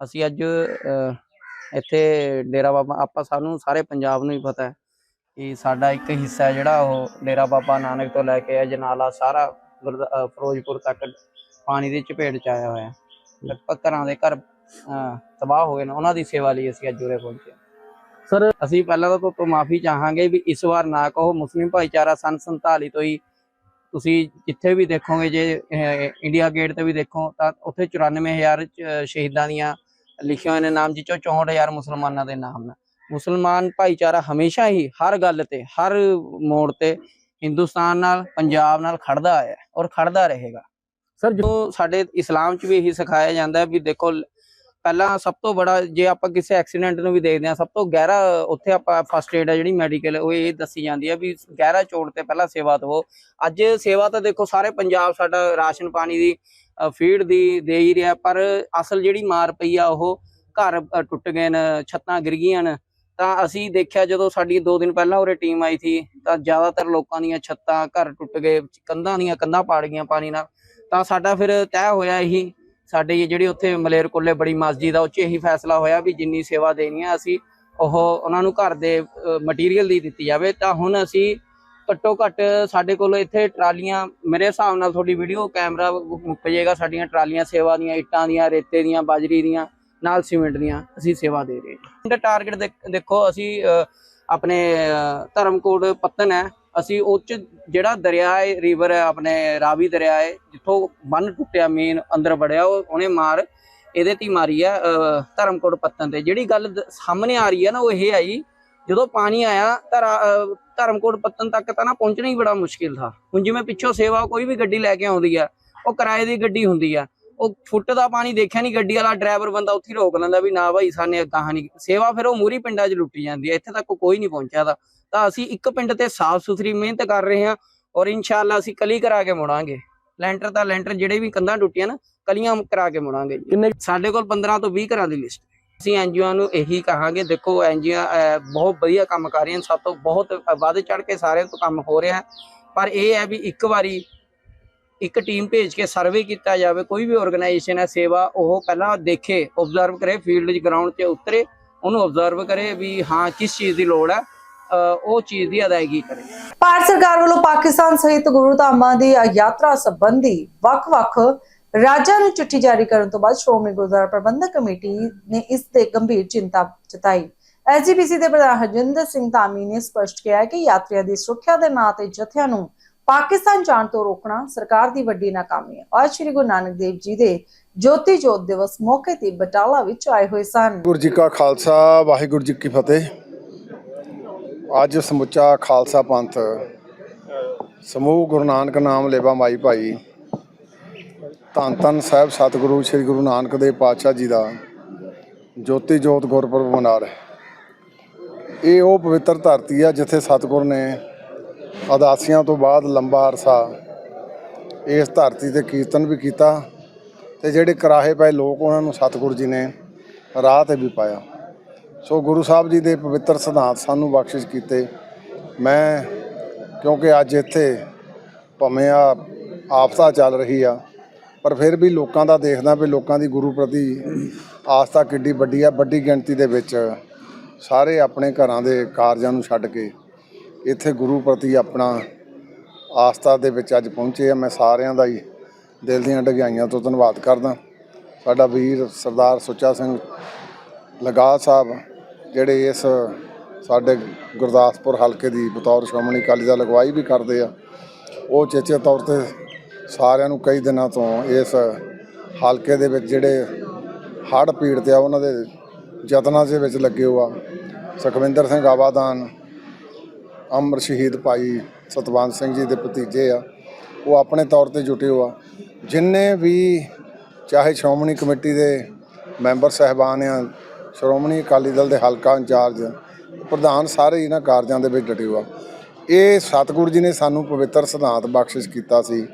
ਅਸੀਂ ਅੱਜ ਇੱਥੇ ਡੇਰਾ ਬਾਬਾ ਆਪਾਂ ਸਾਨੂੰ ਸਾਰੇ ਪੰਜਾਬ ਨੂੰ ਹੀ ਪਤਾ ਹੈ ਕਿ ਸਾਡਾ ਇੱਕ ਹਿੱਸਾ ਹੈ ਜਿਹੜਾ ਉਹ ਡੇਰਾ ਬਾਬਾ ਨਾਨਕ ਤੋਂ ਲੈ ਕੇ ਅਜਨਾਲਾ ਸਾਰਾ ਫਿਰੋਜ਼ਪੁਰ ਤੱਕ ਪਾਣੀ ਦੀ ਚਪੇਟ ਚ ਆਇਆ ਹੋਇਆ ਹੈ। ਲਗਭਗ ਘਰਾਂ ਦੇ ਘਰ ਤਬਾਹ ਹੋ ਗਏ ਨੇ ਉਹਨਾਂ ਦੀ ਸੇਵਾ ਲਈ ਅਸੀਂ ਅੱਜ ਉਰੇ ਪਹੁੰਚੇ ਸਰ ਅਸੀਂ ਪਹਿਲਾਂ ਤਾਂ ਤੋਂ ਮਾਫੀ ਚਾਹਾਂਗੇ ਵੀ ਇਸ ਵਾਰ ਨਾ ਕਹੋ ਮੁਸਲਿਮ ਭਾਈਚਾਰਾ ਸੰਨ 47 ਤੋਂ ਹੀ ਤੁਸੀਂ ਜਿੱਥੇ ਵੀ ਦੇਖੋਗੇ ਜੇ ਇੰਡੀਆ ਗੇਟ ਤੇ ਵੀ ਦੇਖੋ ਤਾਂ ਉੱਥੇ 94000 ਚ- ਸ਼ਹੀਦਾਂ ਦੀਆਂ ਲਿਖੇ ਹੋਏ ਨੇ ਨਾਮ ਜਿੱਚੋਂ 64000 ਮੁਸਲਮਾਨਾਂ ਦੇ ਨਾਮ ਨੇ ਮੁਸਲਮਾਨ ਭਾਈਚਾਰਾ ਹਮੇਸ਼ਾ ਹੀ ਹਰ ਗੱਲ ਤੇ ਹਰ ਮੋੜ ਤੇ ਹਿੰਦੁਸਤਾਨ ਨਾਲ ਪੰਜਾਬ ਨਾਲ ਖੜਦਾ ਆਇਆ ਔਰ ਖੜਦਾ ਰਹੇਗਾ। ਸਰ ਜੋ ਸਾਡੇ ਇਸਲਾਮ 'ਚ ਵੀ ਇਹੀ ਸਿਖਾਇਆ ਜਾਂਦਾ ਵੀ ਦੇਖੋ ਪਹਿਲਾਂ ਸਭ ਤੋਂ ਬੜਾ ਜੇ ਆਪਾਂ ਕਿਸੇ ਐਕਸੀਡੈਂਟ ਨੂੰ ਵੀ ਦੇਖਦੇ ਹਾਂ ਸਭ ਤੋਂ ਗਹਿਰਾ ਉੱਥੇ ਆਪਾਂ ਫਸਟ ਏਡ ਹੈ ਜਿਹੜੀ ਮੈਡੀਕਲ ਉਹ ਇਹ ਦੱਸੀ ਜਾਂਦੀ ਹੈ ਵੀ ਗਹਿਰਾ ਚੋਟ ਤੇ ਪਹਿਲਾਂ ਸੇਵਾ ਦਵੋ। ਅੱਜ ਸੇਵਾ ਤਾਂ ਦੇਖੋ ਸਾਰੇ ਪੰਜਾਬ ਸਾਡਾ ਰਾਸ਼ਨ ਪਾਣੀ ਦੀ ਫੀਡ ਦੀ ਦੇ ਹੀ ਰਿਹਾ, ਪਰ ਅਸਲ ਜਿਹੜੀ ਮਾਰ ਪਈ ਆ, ਉਹ ਘਰ ਟੁੱਟ ਗਏ ਨੇ, ਛੱਤਾਂ ਗਿਰ ਗਈਆਂ ਨੇ। ਤਾਂ ਅਸੀਂ ਦੇਖਿਆ, ਜਦੋਂ ਸਾਡੀ 2 ਦਿਨ ਪਹਿਲਾਂ ਉਰੇ ਟੀਮ ਆਈ ਸੀ, ਤਾਂ ਜ਼ਿਆਦਾਤਰ ਲੋਕਾਂ ਦੀਆਂ ਛੱਤਾਂ ਘਰ ਟੁੱਟ ਗਏ, ਕੰਧਾਂ ਦੀਆਂ ਕੰਧਾਂ ਪਾੜ ਗਈਆਂ ਪਾਣੀ ਨਾਲ। ਤਾਂ ਸਾਡਾ ਫਿਰ ਤੈਅ ਹੋਇਆ ਇਹੀ, ਸਾਡੇ ਜਿਹੜੀ ਉੱਥੇ ਮਲੇਰਕੋਲੇ ਬੜੀ ਮਸਜਿਦ ਆ ਉਹ 'ਚ ਇਹੀ ਫੈਸਲਾ ਹੋਇਆ ਵੀ ਜਿੰਨੀ ਸੇਵਾ ਦੇਣੀ ਆ, ਅਸੀਂ ਉਹ, ਉਹਨਾਂ ਨੂੰ ਘਰ ਦੇ ਮਟੀਰੀਅਲ ਦੀ ਦਿੱਤੀ ਜਾਵੇ। ਤਾਂ ਹੁਣ ਅਸੀਂ ਘੱਟੋ ਘੱਟ ਸਾਡੇ ਕੋਲ ਇੱਥੇ ਟਰਾਲੀਆਂ, ਮੇਰੇ ਹਿਸਾਬ ਨਾਲ ਤੁਹਾਡੀ ਵੀਡੀਓ ਕੈਮਰਾ ਮੁੱਕ ਸਾਡੀਆਂ ਟਰਾਲੀਆਂ, ਸੇਵਾ ਦੀਆਂ, ਇੱਟਾਂ ਦੀਆਂ, ਰੇਤੇ ਦੀਆਂ, ਬਾਜਰੀ ਦੀਆਂ, ਨਾਲ ਸੀਮੈਂਟ ਦੀਆਂ, ਅਸੀਂ ਸੇਵਾ ਦੇ ਰਹੇ ਹਾਂ। ਟਾਰਗੇਟ ਦੇਖੋ ਅਸੀਂ ਆਪਣੇ ਧਰਮਕੋਟ ਪੱਤਨ ਹੈ। ਅਸੀਂ ਉਹ ਚ ਜਿਹੜਾ ਦਰਿਆ ਹੈ ਰਿਵਰ ਹੈ, ਆਪਣੇ ਰਾਵੀ ਦਰਿਆ ਹੈ, ਜਿੱਥੋਂ ਬੰਨ ਟੁੱਟਿਆ ਮੇਨ ਅੰਦਰ ਵੜਿਆ ਉਹਨੇ ਮਾਰ ਇਹਦੇ ਤੇ ਹੀ ਮਾਰੀ ਹੈ ਧਰਮਕੋਟ ਪੱਤਨ ਤੇ। ਜਿਹੜੀ ਗੱਲ ਸਾਹਮਣੇ ਆ ਰਹੀ ਹੈ ਨਾ, ਉਹ ਇਹ ਆਈ ਜਦੋਂ ਪਾਣੀ ਆਇਆ ਅ, ਧਰਮਕੋਟ ਪੱਤਨ ਤੱਕ ਤਾਂ ਨਾ ਪਹੁੰਚਣਾ ਹੀ ਬੜਾ ਮੁਸ਼ਕਿਲ ਥਾ। ਹੁਣ ਜਿਵੇਂ ਪਿੱਛੋਂ ਸੇਵਾ ਕੋਈ ਵੀ ਗੱਡੀ ਲੈ ਕੇ ਆਉਂਦੀ ਆ ਉਹ ਕਿਰਾਏ ਦੀ ਗੱਡੀ ਹੁੰਦੀ ਆ ਉਹ ਫੁੱਟ ਦਾ ਪਾਣੀ ਦੇਖਿਆ ਨਹੀਂ ਗੱਡੀ ਵਾਲਾ ਡਰਾਈਵਰ ਬੰਦਾ ਉੱਥੇ ਰੋਕ ਲੈਂਦਾ ਵੀ ਨਾ ਭਾਈ ਸਾਨੇ ਗਾਹਾਂ ਨਹੀਂ ਸੇਵਾ ਫਿਰ ਉਹ ਮੂਰੀ ਪਿੰਡਾਂ 'ਚ ਲੁੱਟੀ ਜਾਂਦੀ ਹੈ ਇੱਥੇ ਤੱਕ ਕੋਈ ਨਹੀਂ ਪਹੁੰਚਿਆ ਦਾ ਤਾਂ ਅਸੀਂ ਇੱਕ ਪਿੰਡ ਤੇ ਸਾਫ਼ ਸੁਥਰੀ ਮਿਹਨਤ ਕਰ ਰਹੇ ਹਾਂ ਔਰ ਇਨਸ਼ਾਅੱਲਾ ਅਸੀਂ ਕਲੀ ਕਰਾ ਕੇ ਮੁੜਾਂਗੇ। ਲੈਂਟਰ ਤਾਂ ਲੈਂਟਰ ਜਿਹੜੇ ਵੀ ਕੰਧਾਂ ਟੁੱਟੀਆਂ ਨਾ ਕਲੀਆਂ ਕਰਾ ਕੇ ਮੁੜਾਂਗੇ। ਸਾਡੇ ਕੋਲ 15 ਤੋਂ 20 ਘਰਾਂ ਦੀ ਲਿਸਟ। ਅਸੀਂ ਐਨਜੀਓ ਨੂੰ ਇਹੀ ਕਹਾਂਗੇ ਦੇਖੋ ਐਨਜੀਓ ਬਹੁਤ ਵਧੀਆ ਕੰਮ ਕਰ ਰਹੀਆਂ ਸਭ ਤੋਂ ਬਹੁਤ ਵੱਧ ਚੜ ਕੇ ਸਾਰੇ ਤੋਂ ਕੰਮ ਹੋ ਰਿਹਾ ਪਰ ਇਹ ਹੈ ਵੀ ਇੱਕ ਵਾਰੀ ਇੱਕ ਟੀਮ ਭੇਜ ਕੇ ਸਰਵੇ ਕੀਤਾ ਜਾਵੇ ਕੋਈ ਵੀ ਆਰਗੇਨਾਈਜੇਸ਼ਨ ਹੈ ਸੇਵਾ ਉਹ ਪਹਿਲਾਂ ਦੇਖੇ ਆਬਜ਼ਰਵ ਕਰੇ ਫੀਲਡ 'ਚ ਗਰਾਊਂਡ 'ਚ ਉਤਰੇ ਉਹਨੂੰ ਆਬਜ਼ਰਵ ਕਰੇ ਵੀ ਹਾਂ ਕਿਸ ਚੀਜ਼ ਦੀ ਲੋੜ ਹੈ ਅ, ਉਹ ਚੀਜ਼ ਦੀ ਅਦਾਇਗੀ ਕਰੇ। ਭਾਰਤ ਸਰਕਾਰ ਵੱਲੋਂ ਪਾਕਿਸਤਾਨ ਸਹਿਤ ਗੁਰੂ ਧਾਮਾਂ ਦੀ ਯਾਤਰਾ ਸੰਬੰਧੀ ਵੱਖ-ਵੱਖ ਰਾਜਾਂ ਨੂੰ ਚਿੱਠੀ ਜਾਰੀ ਕਰਨ ਤੋਂ ਬਾਅਦ ਸ਼੍ਰੋਮਣੀ ਗੁਰਦੁਆਰਾ ਪ੍ਰਬੰਧਕ ਕਮੇਟੀ ਨੇ ਇਸ ਤੇ ਗੰਭੀਰ ਚਿੰਤਾ ਜਤਾਈ। ਐਸਜੀਪੀਸੀ ਦੇ ਪ੍ਰਧਾਨ ਹਰਜਿੰਦਰ ਸਿੰਘ ਧਾਮੀ ਨੇ ਸਪਸ਼ਟ ਕਿਹਾ ਕਿ ਯਾਤਰੀਆਂ ਦੀ ਸੁਰੱਖਿਆ ਦੇ ਨਾਂ ਤੇ ਜਥਿਆਂ ਨੂੰ ਪਾਕਿਸਤਾਨ ਜਾਣ ਤੋਂ ਰੋਕਣਾ ਸਰਕਾਰ ਦੀ ਵੱਡੀ ਨਾਕਾਮੀ ਹੈ। ਅੱਜ ਸ੍ਰੀ ਗੁਰੂ ਨਾਨਕ ਦੇਵ ਜੀ ਦੇ ਜੋਤੀ ਜੋਤ ਦਿਵਸ ਮੌਕੇ ਤੇ ਬਟਾਲਾ ਵਿੱਚ ਆਏ ਹੋਏ ਸਨ। ਗੁਰੂ ਜੀ ਕਾ ਖਾਲਸਾ, ਵਾਹਿਗੁਰੂ ਜੀ ਕੀ ਫਤਿਹ। ਅੱਜ ਸਮੁੱਚਾ ਖਾਲਸਾ ਪੰਥ, ਸਮੂਹ ਗੁਰੂ ਨਾਨਕ ਨਾਮ ਲੇਵਾ ਮਾਈ ਭਾਈ ਧੰਨ ਧੰਨ ਸਾਹਿਬ ਸਤਿਗੁਰੂ, ਸ੍ਰੀ ਗੁਰੂ ਨਾਨਕ ਦੇਵ ਪਾਤਸ਼ਾਹ ਜੀ ਦਾ, ਜੋਤੀ ਜੋਤ ਗੁਰਪੁਰਬ ਮਨਾ ਰਿਹਾ। ਇਹ ਉਹ ਪਵਿੱਤਰ ਧਰਤੀ ਆ ਜਿੱਥੇ ਸਤਿਗੁਰ ਨੇ ਅਦਾਸੀਆਂ ਤੋਂ ਬਾਅਦ ਲੰਬਾ ਅਰਸਾ ਇਸ ਧਰਤੀ ਤੇ ਕੀਰਤਨ ਵੀ ਕੀਤਾ ਤੇ ਜਿਹੜੇ ਕਰਾਹੇ ਪਏ ਲੋਕ ਉਹਨਾਂ ਨੂੰ ਸਤਿਗੁਰੂ ਜੀ ਨੇ ਰਾਹ ਤੇ ਵੀ ਪਾਇਆ। ਸੋ ਗੁਰੂ ਸਾਹਿਬ ਜੀ ਦੇ ਪਵਿੱਤਰ ਸਿਧਾਂਤ ਸਾਨੂੰ ਬਖਸ਼ਿਸ਼ ਕੀਤੇ। ਮੈਂ ਕਿਉਂਕਿ ਅੱਜ ਇੱਥੇ ਭਾਵੇਂ ਆ ਆਫਤਾ ਚੱਲ ਰਹੀ ਆ ਪਰ ਫਿਰ ਵੀ ਲੋਕਾਂ ਦਾ ਦੇਖਦਾ ਵੀ ਲੋਕਾਂ ਦੀ ਗੁਰੂ ਪ੍ਰਤੀ ਆਸਥਾ ਕਿੱਡੀ ਵੱਡੀ ਆ, ਵੱਡੀ ਗਿਣਤੀ ਦੇ ਵਿੱਚ ਸਾਰੇ ਆਪਣੇ ਘਰਾਂ ਦੇ ਕਾਰਜਾਂ ਨੂੰ ਛੱਡ ਕੇ ਇੱਥੇ ਗੁਰੂ ਪ੍ਰਤੀ ਆਪਣਾ ਆਸਥਾ ਦੇ ਵਿੱਚ ਅੱਜ ਪਹੁੰਚੇ ਆ। ਮੈਂ ਸਾਰਿਆਂ ਦਾ ਹੀ ਦਿਲ ਦੀਆਂ ਡਗਾਈਆਂ ਤੋਂ ਧੰਨਵਾਦ ਕਰਦਾ। ਸਾਡਾ ਵੀਰ ਸਰਦਾਰ ਸੁੱਚਾ ਸਿੰਘ ਲਗਾ ਸਾਹਿਬ, ਜਿਹੜੇ ਇਸ ਸਾਡੇ ਗੁਰਦਾਸਪੁਰ ਹਲਕੇ ਦੀ ਬਤੌਰ ਸ਼੍ਰੋਮਣੀ ਅਕਾਲੀ ਦਲ ਅਗਵਾਈ ਵੀ ਕਰਦੇ ਆ, ਉਹ ਚੇਚੇ ਤੌਰ ਤੇ ਸਾਰਿਆਂ ਨੂੰ ਕਈ ਦਿਨਾਂ ਤੋਂ ਇਸ ਹਲਕੇ ਦੇ ਵਿੱਚ ਜਿਹੜੇ ਹੜ੍ਹ ਪੀੜਤ ਆ, ਉਹਨਾਂ ਦੇ ਯਤਨਾਂ ਦੇ ਵਿੱਚ ਲੱਗੇ ਹੋਆ ਸੁਖਵਿੰਦਰ ਸਿੰਘ ਆਵਾਦਾਨ ਅਮਰ ਸ਼ਹੀਦ ਭਾਈ ਸਤਵੰਤ ਸਿੰਘ ਜੀ ਦੇ ਭਤੀਜੇ ਆ, ਉਹ ਆਪਣੇ ਤੌਰ ਤੇ ਜੁਟੇ ਹੋਆ ਜਿੰਨੇ ਵੀ ਚਾਹੇ ਸ਼੍ਰੋਮਣੀ ਕਮੇਟੀ ਦੇ ਮੈਂਬਰ ਸਹਿਬਾਨ ਆ, ਸ਼੍ਰੋਮਣੀ ਅਕਾਲੀ ਦਲ ਦੇ ਹਲਕਾ ਇੰਚਾਰਜ, ਪ੍ਰਧਾਨ ਸਾਰੇ ਇਹਨਾਂ ਕਾਰਜਾਂ ਦੇ ਵਿੱਚ ਡਟੇ ਹੋਆ ਇਹ ਸਤਿਗੁਰੂ ਜੀ ਨੇ ਸਾਨੂੰ ਪਵਿੱਤਰ ਸਿਧਾਂਤ ਬਖਸ਼ਿਸ਼ ਕੀਤਾ ਸੀ।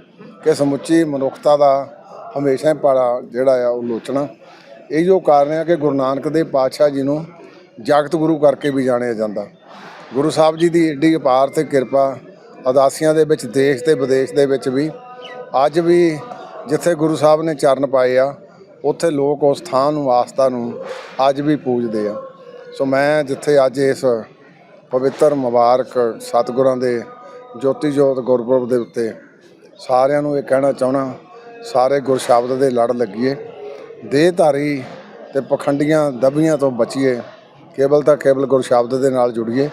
ਕਿ ਸਮੁੱਚੀ ਮਨੁੱਖਤਾ ਦਾ ਹਮੇਸ਼ਾ ਹੀ ਪਾੜਾ ਜਿਹੜਾ ਆ ਉਹ ਲੋਚਣਾ। ਇਹ ਜੋ ਕਾਰਨ ਹੈ ਕਿ ਗੁਰੂ ਨਾਨਕ ਦੇਵ ਪਾਤਸ਼ਾਹ ਜੀ ਨੂੰ ਜਗਤ ਗੁਰੂ ਕਰਕੇ ਵੀ ਜਾਣਿਆ ਜਾਂਦਾ। ਗੁਰੂ ਸਾਹਿਬ ਜੀ ਦੀ ਏਡੀ ਅਪਾਰ ਤੇ ਕਿਰਪਾ ਅਦਾਸੀਆਂ ਦੇ ਵਿੱਚ, ਦੇਸ਼ ਤੇ ਵਿਦੇਸ਼ ਦੇ ਵਿੱਚ ਵੀ ਅੱਜ ਵੀ ਜਿੱਥੇ ਗੁਰੂ ਸਾਹਿਬ ਨੇ ਚਰਨ ਪਾਏ ਆ, ਉੱਥੇ ਲੋਕ ਉਸ ਥਾਂ ਨੂੰ, ਆਸਥਾ ਨੂੰ ਅੱਜ ਵੀ ਪੂਜਦੇ ਆ। ਸੋ ਮੈਂ ਜਿੱਥੇ ਅੱਜ ਇਸ ਪਵਿੱਤਰ, ਮੁਬਾਰਕ ਸਤਿਗੁਰਾਂ ਦੇ ਜੋਤੀ ਜੋਤ ਗੁਰਪੁਰਬ ਦੇ ਉੱਤੇ ਸਾਰਿਆਂ ਨੂੰ ਇਹ ਕਹਿਣਾ ਚਾਹਣਾ ਸਾਰੇ ਗੁਰ ਸ਼ਬਦ ਦੇ ਲੜ ਲੱਗੀਏ ਦੇਹਧਾਰੀ ਤੇ ਪਖੰਡੀਆਂ ਦਬੀਆਂ ਤੋਂ ਬਚੀਏ, ਕੇਵਲ ਤਾਂ ਕੇਵਲ ਗੁਰ ਸ਼ਬਦ ਦੇ ਨਾਲ ਜੁੜੀਏ।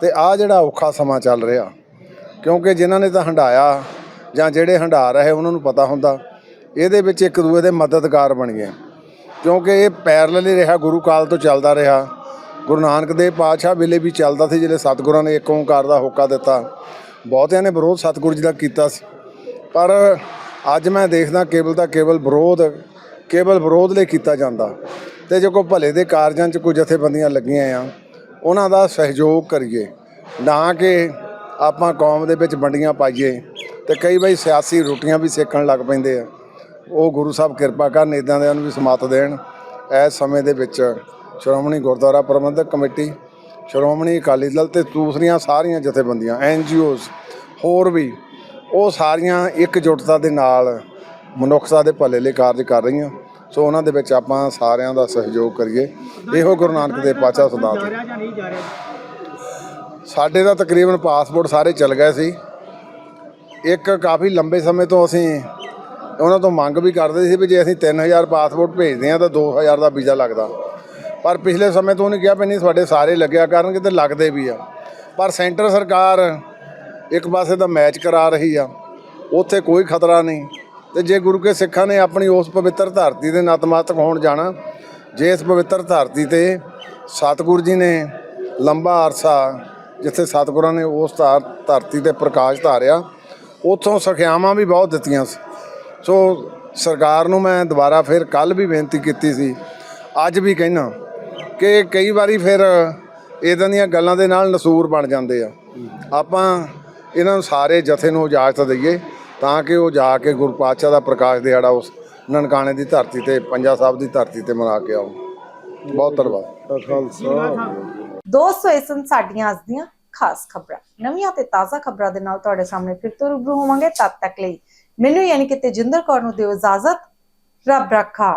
ਤੇ ਆ ਜਿਹੜਾ ਔਖਾ ਸਮਾਂ ਚੱਲ ਰਿਹਾ, ਕਿਉਂਕਿ ਜਿਨ੍ਹਾਂ ਨੇ ਤਾਂ ਹੰਡਾਇਆ ਜਾਂ ਜਿਹੜੇ ਹੰਡਾ ਰਹੇ ਉਹਨਾਂ ਨੂੰ ਪਤਾ ਹੁੰਦਾ, ਇਹਦੇ ਵਿੱਚ ਇੱਕ ਦੂਏ ਦੇ ਮਦਦਗਾਰ ਬਣ ਗਏ ਕਿਉਂਕਿ ਇਹ ਪੈਰਲਲ ਹੀ ਰਿਹਾ, ਗੁਰੂ ਕਾਲ ਤੋਂ ਚੱਲਦਾ ਰਿਹਾ। ਗੁਰੂ ਨਾਨਕ ਦੇਵ ਪਾਤਸ਼ਾਹ ਵੇਲੇ ਵੀ ਚੱਲਦਾ ਸੀ, ਜਿਹੜੇ ਸਤਿਗੁਰਾਂ ਨੇ ਇੱਕ ਓੰਕਾਰ ਦਾ ਹੋਕਾ ਦਿੱਤਾ। ਬਹੁਤਿਆਂ ਨੇ ਵਿਰੋਧ ਸਤਿਗੁਰੂ ਜੀ ਦਾ ਕੀਤਾ ਸੀ। ਪਰ ਅੱਜ ਮੈਂ ਦੇਖਦਾ ਕੇਵਲ ਦਾ ਕੇਵਲ ਵਿਰੋਧ ਕੇਵਲ ਵਿਰੋਧ ਲਈ ਕੀਤਾ ਜਾਂਦਾ। ਤੇ ਜੇ ਕੋਈ ਭਲੇ ਦੇ ਕਾਰਜਾਂ 'ਚ ਕੋਈ ਜਥੇਬੰਦੀਆਂ ਲੱਗੀਆਂ ਆ, ਉਹਨਾਂ ਦਾ ਸਹਿਯੋਗ ਕਰੀਏ। ਨਾ ਕਿ ਆਪਾਂ ਕੌਮ ਦੇ ਵਿੱਚ ਵੰਡੀਆਂ ਪਾਈਏ ਤੇ ਕਈ ਵਾਰੀ ਸਿਆਸੀ ਰੋਟੀਆਂ ਵੀ ਸੇਕਣ ਲੱਗ ਪੈਂਦੇ ਆ। ਉਹ ਗੁਰੂ ਸਾਹਿਬ ਕਿਰਪਾ ਕਰਨ ਇਦਾਂ ਦੇ ਨੂੰ ਵੀ ਸਮਤ ਦੇਣ। ਇਸ ਸਮੇਂ ਦੇ ਵਿੱਚ ਸ਼੍ਰੋਮਣੀ ਗੁਰਦੁਆਰਾ ਪ੍ਰਬੰਧਕ ਕਮੇਟੀ, ਸ਼੍ਰੋਮਣੀ ਅਕਾਲੀ ਦਲ ਤੇ ਦੂਸਰੀਆਂ ਸਾਰੀਆਂ ਜਥੇਬੰਦੀਆਂ ਐਨਜੀਓਜ਼ ਹੋਰ ਵੀ ਉਹ ਸਾਰੀਆਂ ਇਕਜੁੱਟਤਾ ਦੇ ਨਾਲ ਮਨੁੱਖਤਾ ਦੇ ਭਲੇ ਲਈ ਕਾਰਜ ਕਰ ਰਹੀਆਂ। ਸੋ ਉਹਨਾਂ ਦੇ ਵਿੱਚ ਆਪਾਂ ਸਾਰਿਆਂ ਦਾ ਸਹਿਯੋਗ ਕਰੀਏ। ਇਹੋ ਗੁਰੂ ਨਾਨਕ ਦੇਵ ਪਾਤਸ਼ਾਹ ਸਿਧਾਂਤ ਸਾਡੇ ਦਾ ਤਕਰੀਬਨ ਪਾਸਪੋਰਟ ਸਾਰੇ ਚੱਲ ਗਏ ਸੀ। ਇੱਕ ਕਾਫੀ ਲੰਬੇ ਸਮੇਂ ਤੋਂ ਅਸੀਂ ਉਹਨਾਂ ਤੋਂ ਮੰਗ ਵੀ ਕਰਦੇ ਸੀ ਵੀ ਜੇ ਅਸੀਂ 3000 ਪਾਸਪੋਰਟ ਭੇਜਦੇ ਹਾਂ ਤਾਂ 2000 ਦਾ ਵੀਜ਼ਾ ਲੱਗਦਾ। ਪਰ ਪਿਛਲੇ ਸਮੇਂ ਤੋਂ ਉਹਨੇ ਕਿਹਾ ਵੀ ਨਹੀਂ ਤੁਹਾਡੇ ਸਾਰੇ ਲੱਗਿਆ ਕਰਨਗੇ ਤੇ ਲੱਗਦੇ ਵੀ ਆ। ਪਰ ਸੈਂਟਰ ਸਰਕਾਰ ਇੱਕ ਪਾਸੇ ਦਾ ਮੈਚ ਕਰਾ ਰਹੀ ਆ, ਉੱਥੇ ਕੋਈ ਖਤਰਾ ਨਹੀਂ। ਤੇ ਜੇ ਗੁਰੂ ਕੇ ਸਿੱਖਾਂ ਨੇ ਆਪਣੀ ਉਸ ਪਵਿੱਤਰ ਧਰਤੀ ਦੇ ਨਤਮਸਤਕ ਹੋਣ ਜਾਣਾ, ਜੇ ਇਸ ਪਵਿੱਤਰ ਧਰਤੀ ਤੇ ਸਤਿਗੁਰੂ ਜੀ ਨੇ ਲੰਬਾ ਅਰਸਾ ਜਿੱਥੇ ਸਤਿਗੁਰਾਂ ਨੇ ਉਸ ਧਾਰ- ਧਰਤੀ ਤੇ ਪ੍ਰਕਾਸ਼ ਧਾਰਿਆ, ਉੱਥੋਂ ਸਖਿਆਵਾਂ ਵੀ ਬਹੁਤ ਦਿੱਤੀਆਂ ਸੀ। ਸੋ ਸਰਕਾਰ ਨੂੰ ਮੈਂ ਦੁਬਾਰਾ ਫਿਰ ਕੱਲ ਵੀ ਬੇਨਤੀ ਕੀਤੀ ਸੀ, ਅੱਜ ਵੀ ਕਹਿਣਾ ਕਿ ਕਈ ਵਾਰੀ ਫਿਰ ਇਦਾਂ ਦੀਆਂ ਗੱਲਾਂ ਦੇ ਨਾਲ ਨਸੂਰ ਬਣ ਜਾਂਦੇ ਆ। ਆਪਾਂ ਇਹਨਾਂ ਨੂੰ ਸਾਰੇ ਜਥੇ ਨੂੰ ਇਜਾਜ਼ਤ ਦਈਏ ਤਾਂ ਕਿ ਉਹ ਜਾ ਕੇ ਗੁਰੂ ਪਾਤਸ਼ਾਹ ਦਾ ਪ੍ਰਕਾਸ਼ ਦਿਹਾੜਾ ਉਸ ਨਨਕਾਣੇ ਦੀ ਧਰਤੀ ਤੇ ਪੰਜਾ ਸਾਹਿਬ ਦੀ ਧਰਤੀ ਤੇ ਮਨਾ ਕੇ ਆਓ ਬਹੁਤ ਧੰਨਵਾਦ। ਖਾਲਸਾ ਦੋਸਤੋ ਇਹ ਸਨ ਸਾਡੀਆਂ ਅੱਜ ਦੀਆਂ ਖਾਸ ਖਬਰਾਂ। ਨਵੀਆਂ ਤੇ ਤਾਜ਼ਾ ਖਬਰਾਂ ਦੇ ਨਾਲ ਤੁਹਾਡੇ ਸਾਹਮਣੇ ਫਿਰ ਤੋਂ ਰੂਬਰੂ ਹੋਵਾਂਗੇ। ਤਦ ਤੱਕ ਲਈ ਮੈਨੂੰ ਯਾਨੀ ਕਿ ਤੇਜਿੰਦਰ ਕੌਰ ਨੂੰ ਦਿਓ ਇਜਾਜ਼ਤ। ਰੱਬ ਰੱਖਾ।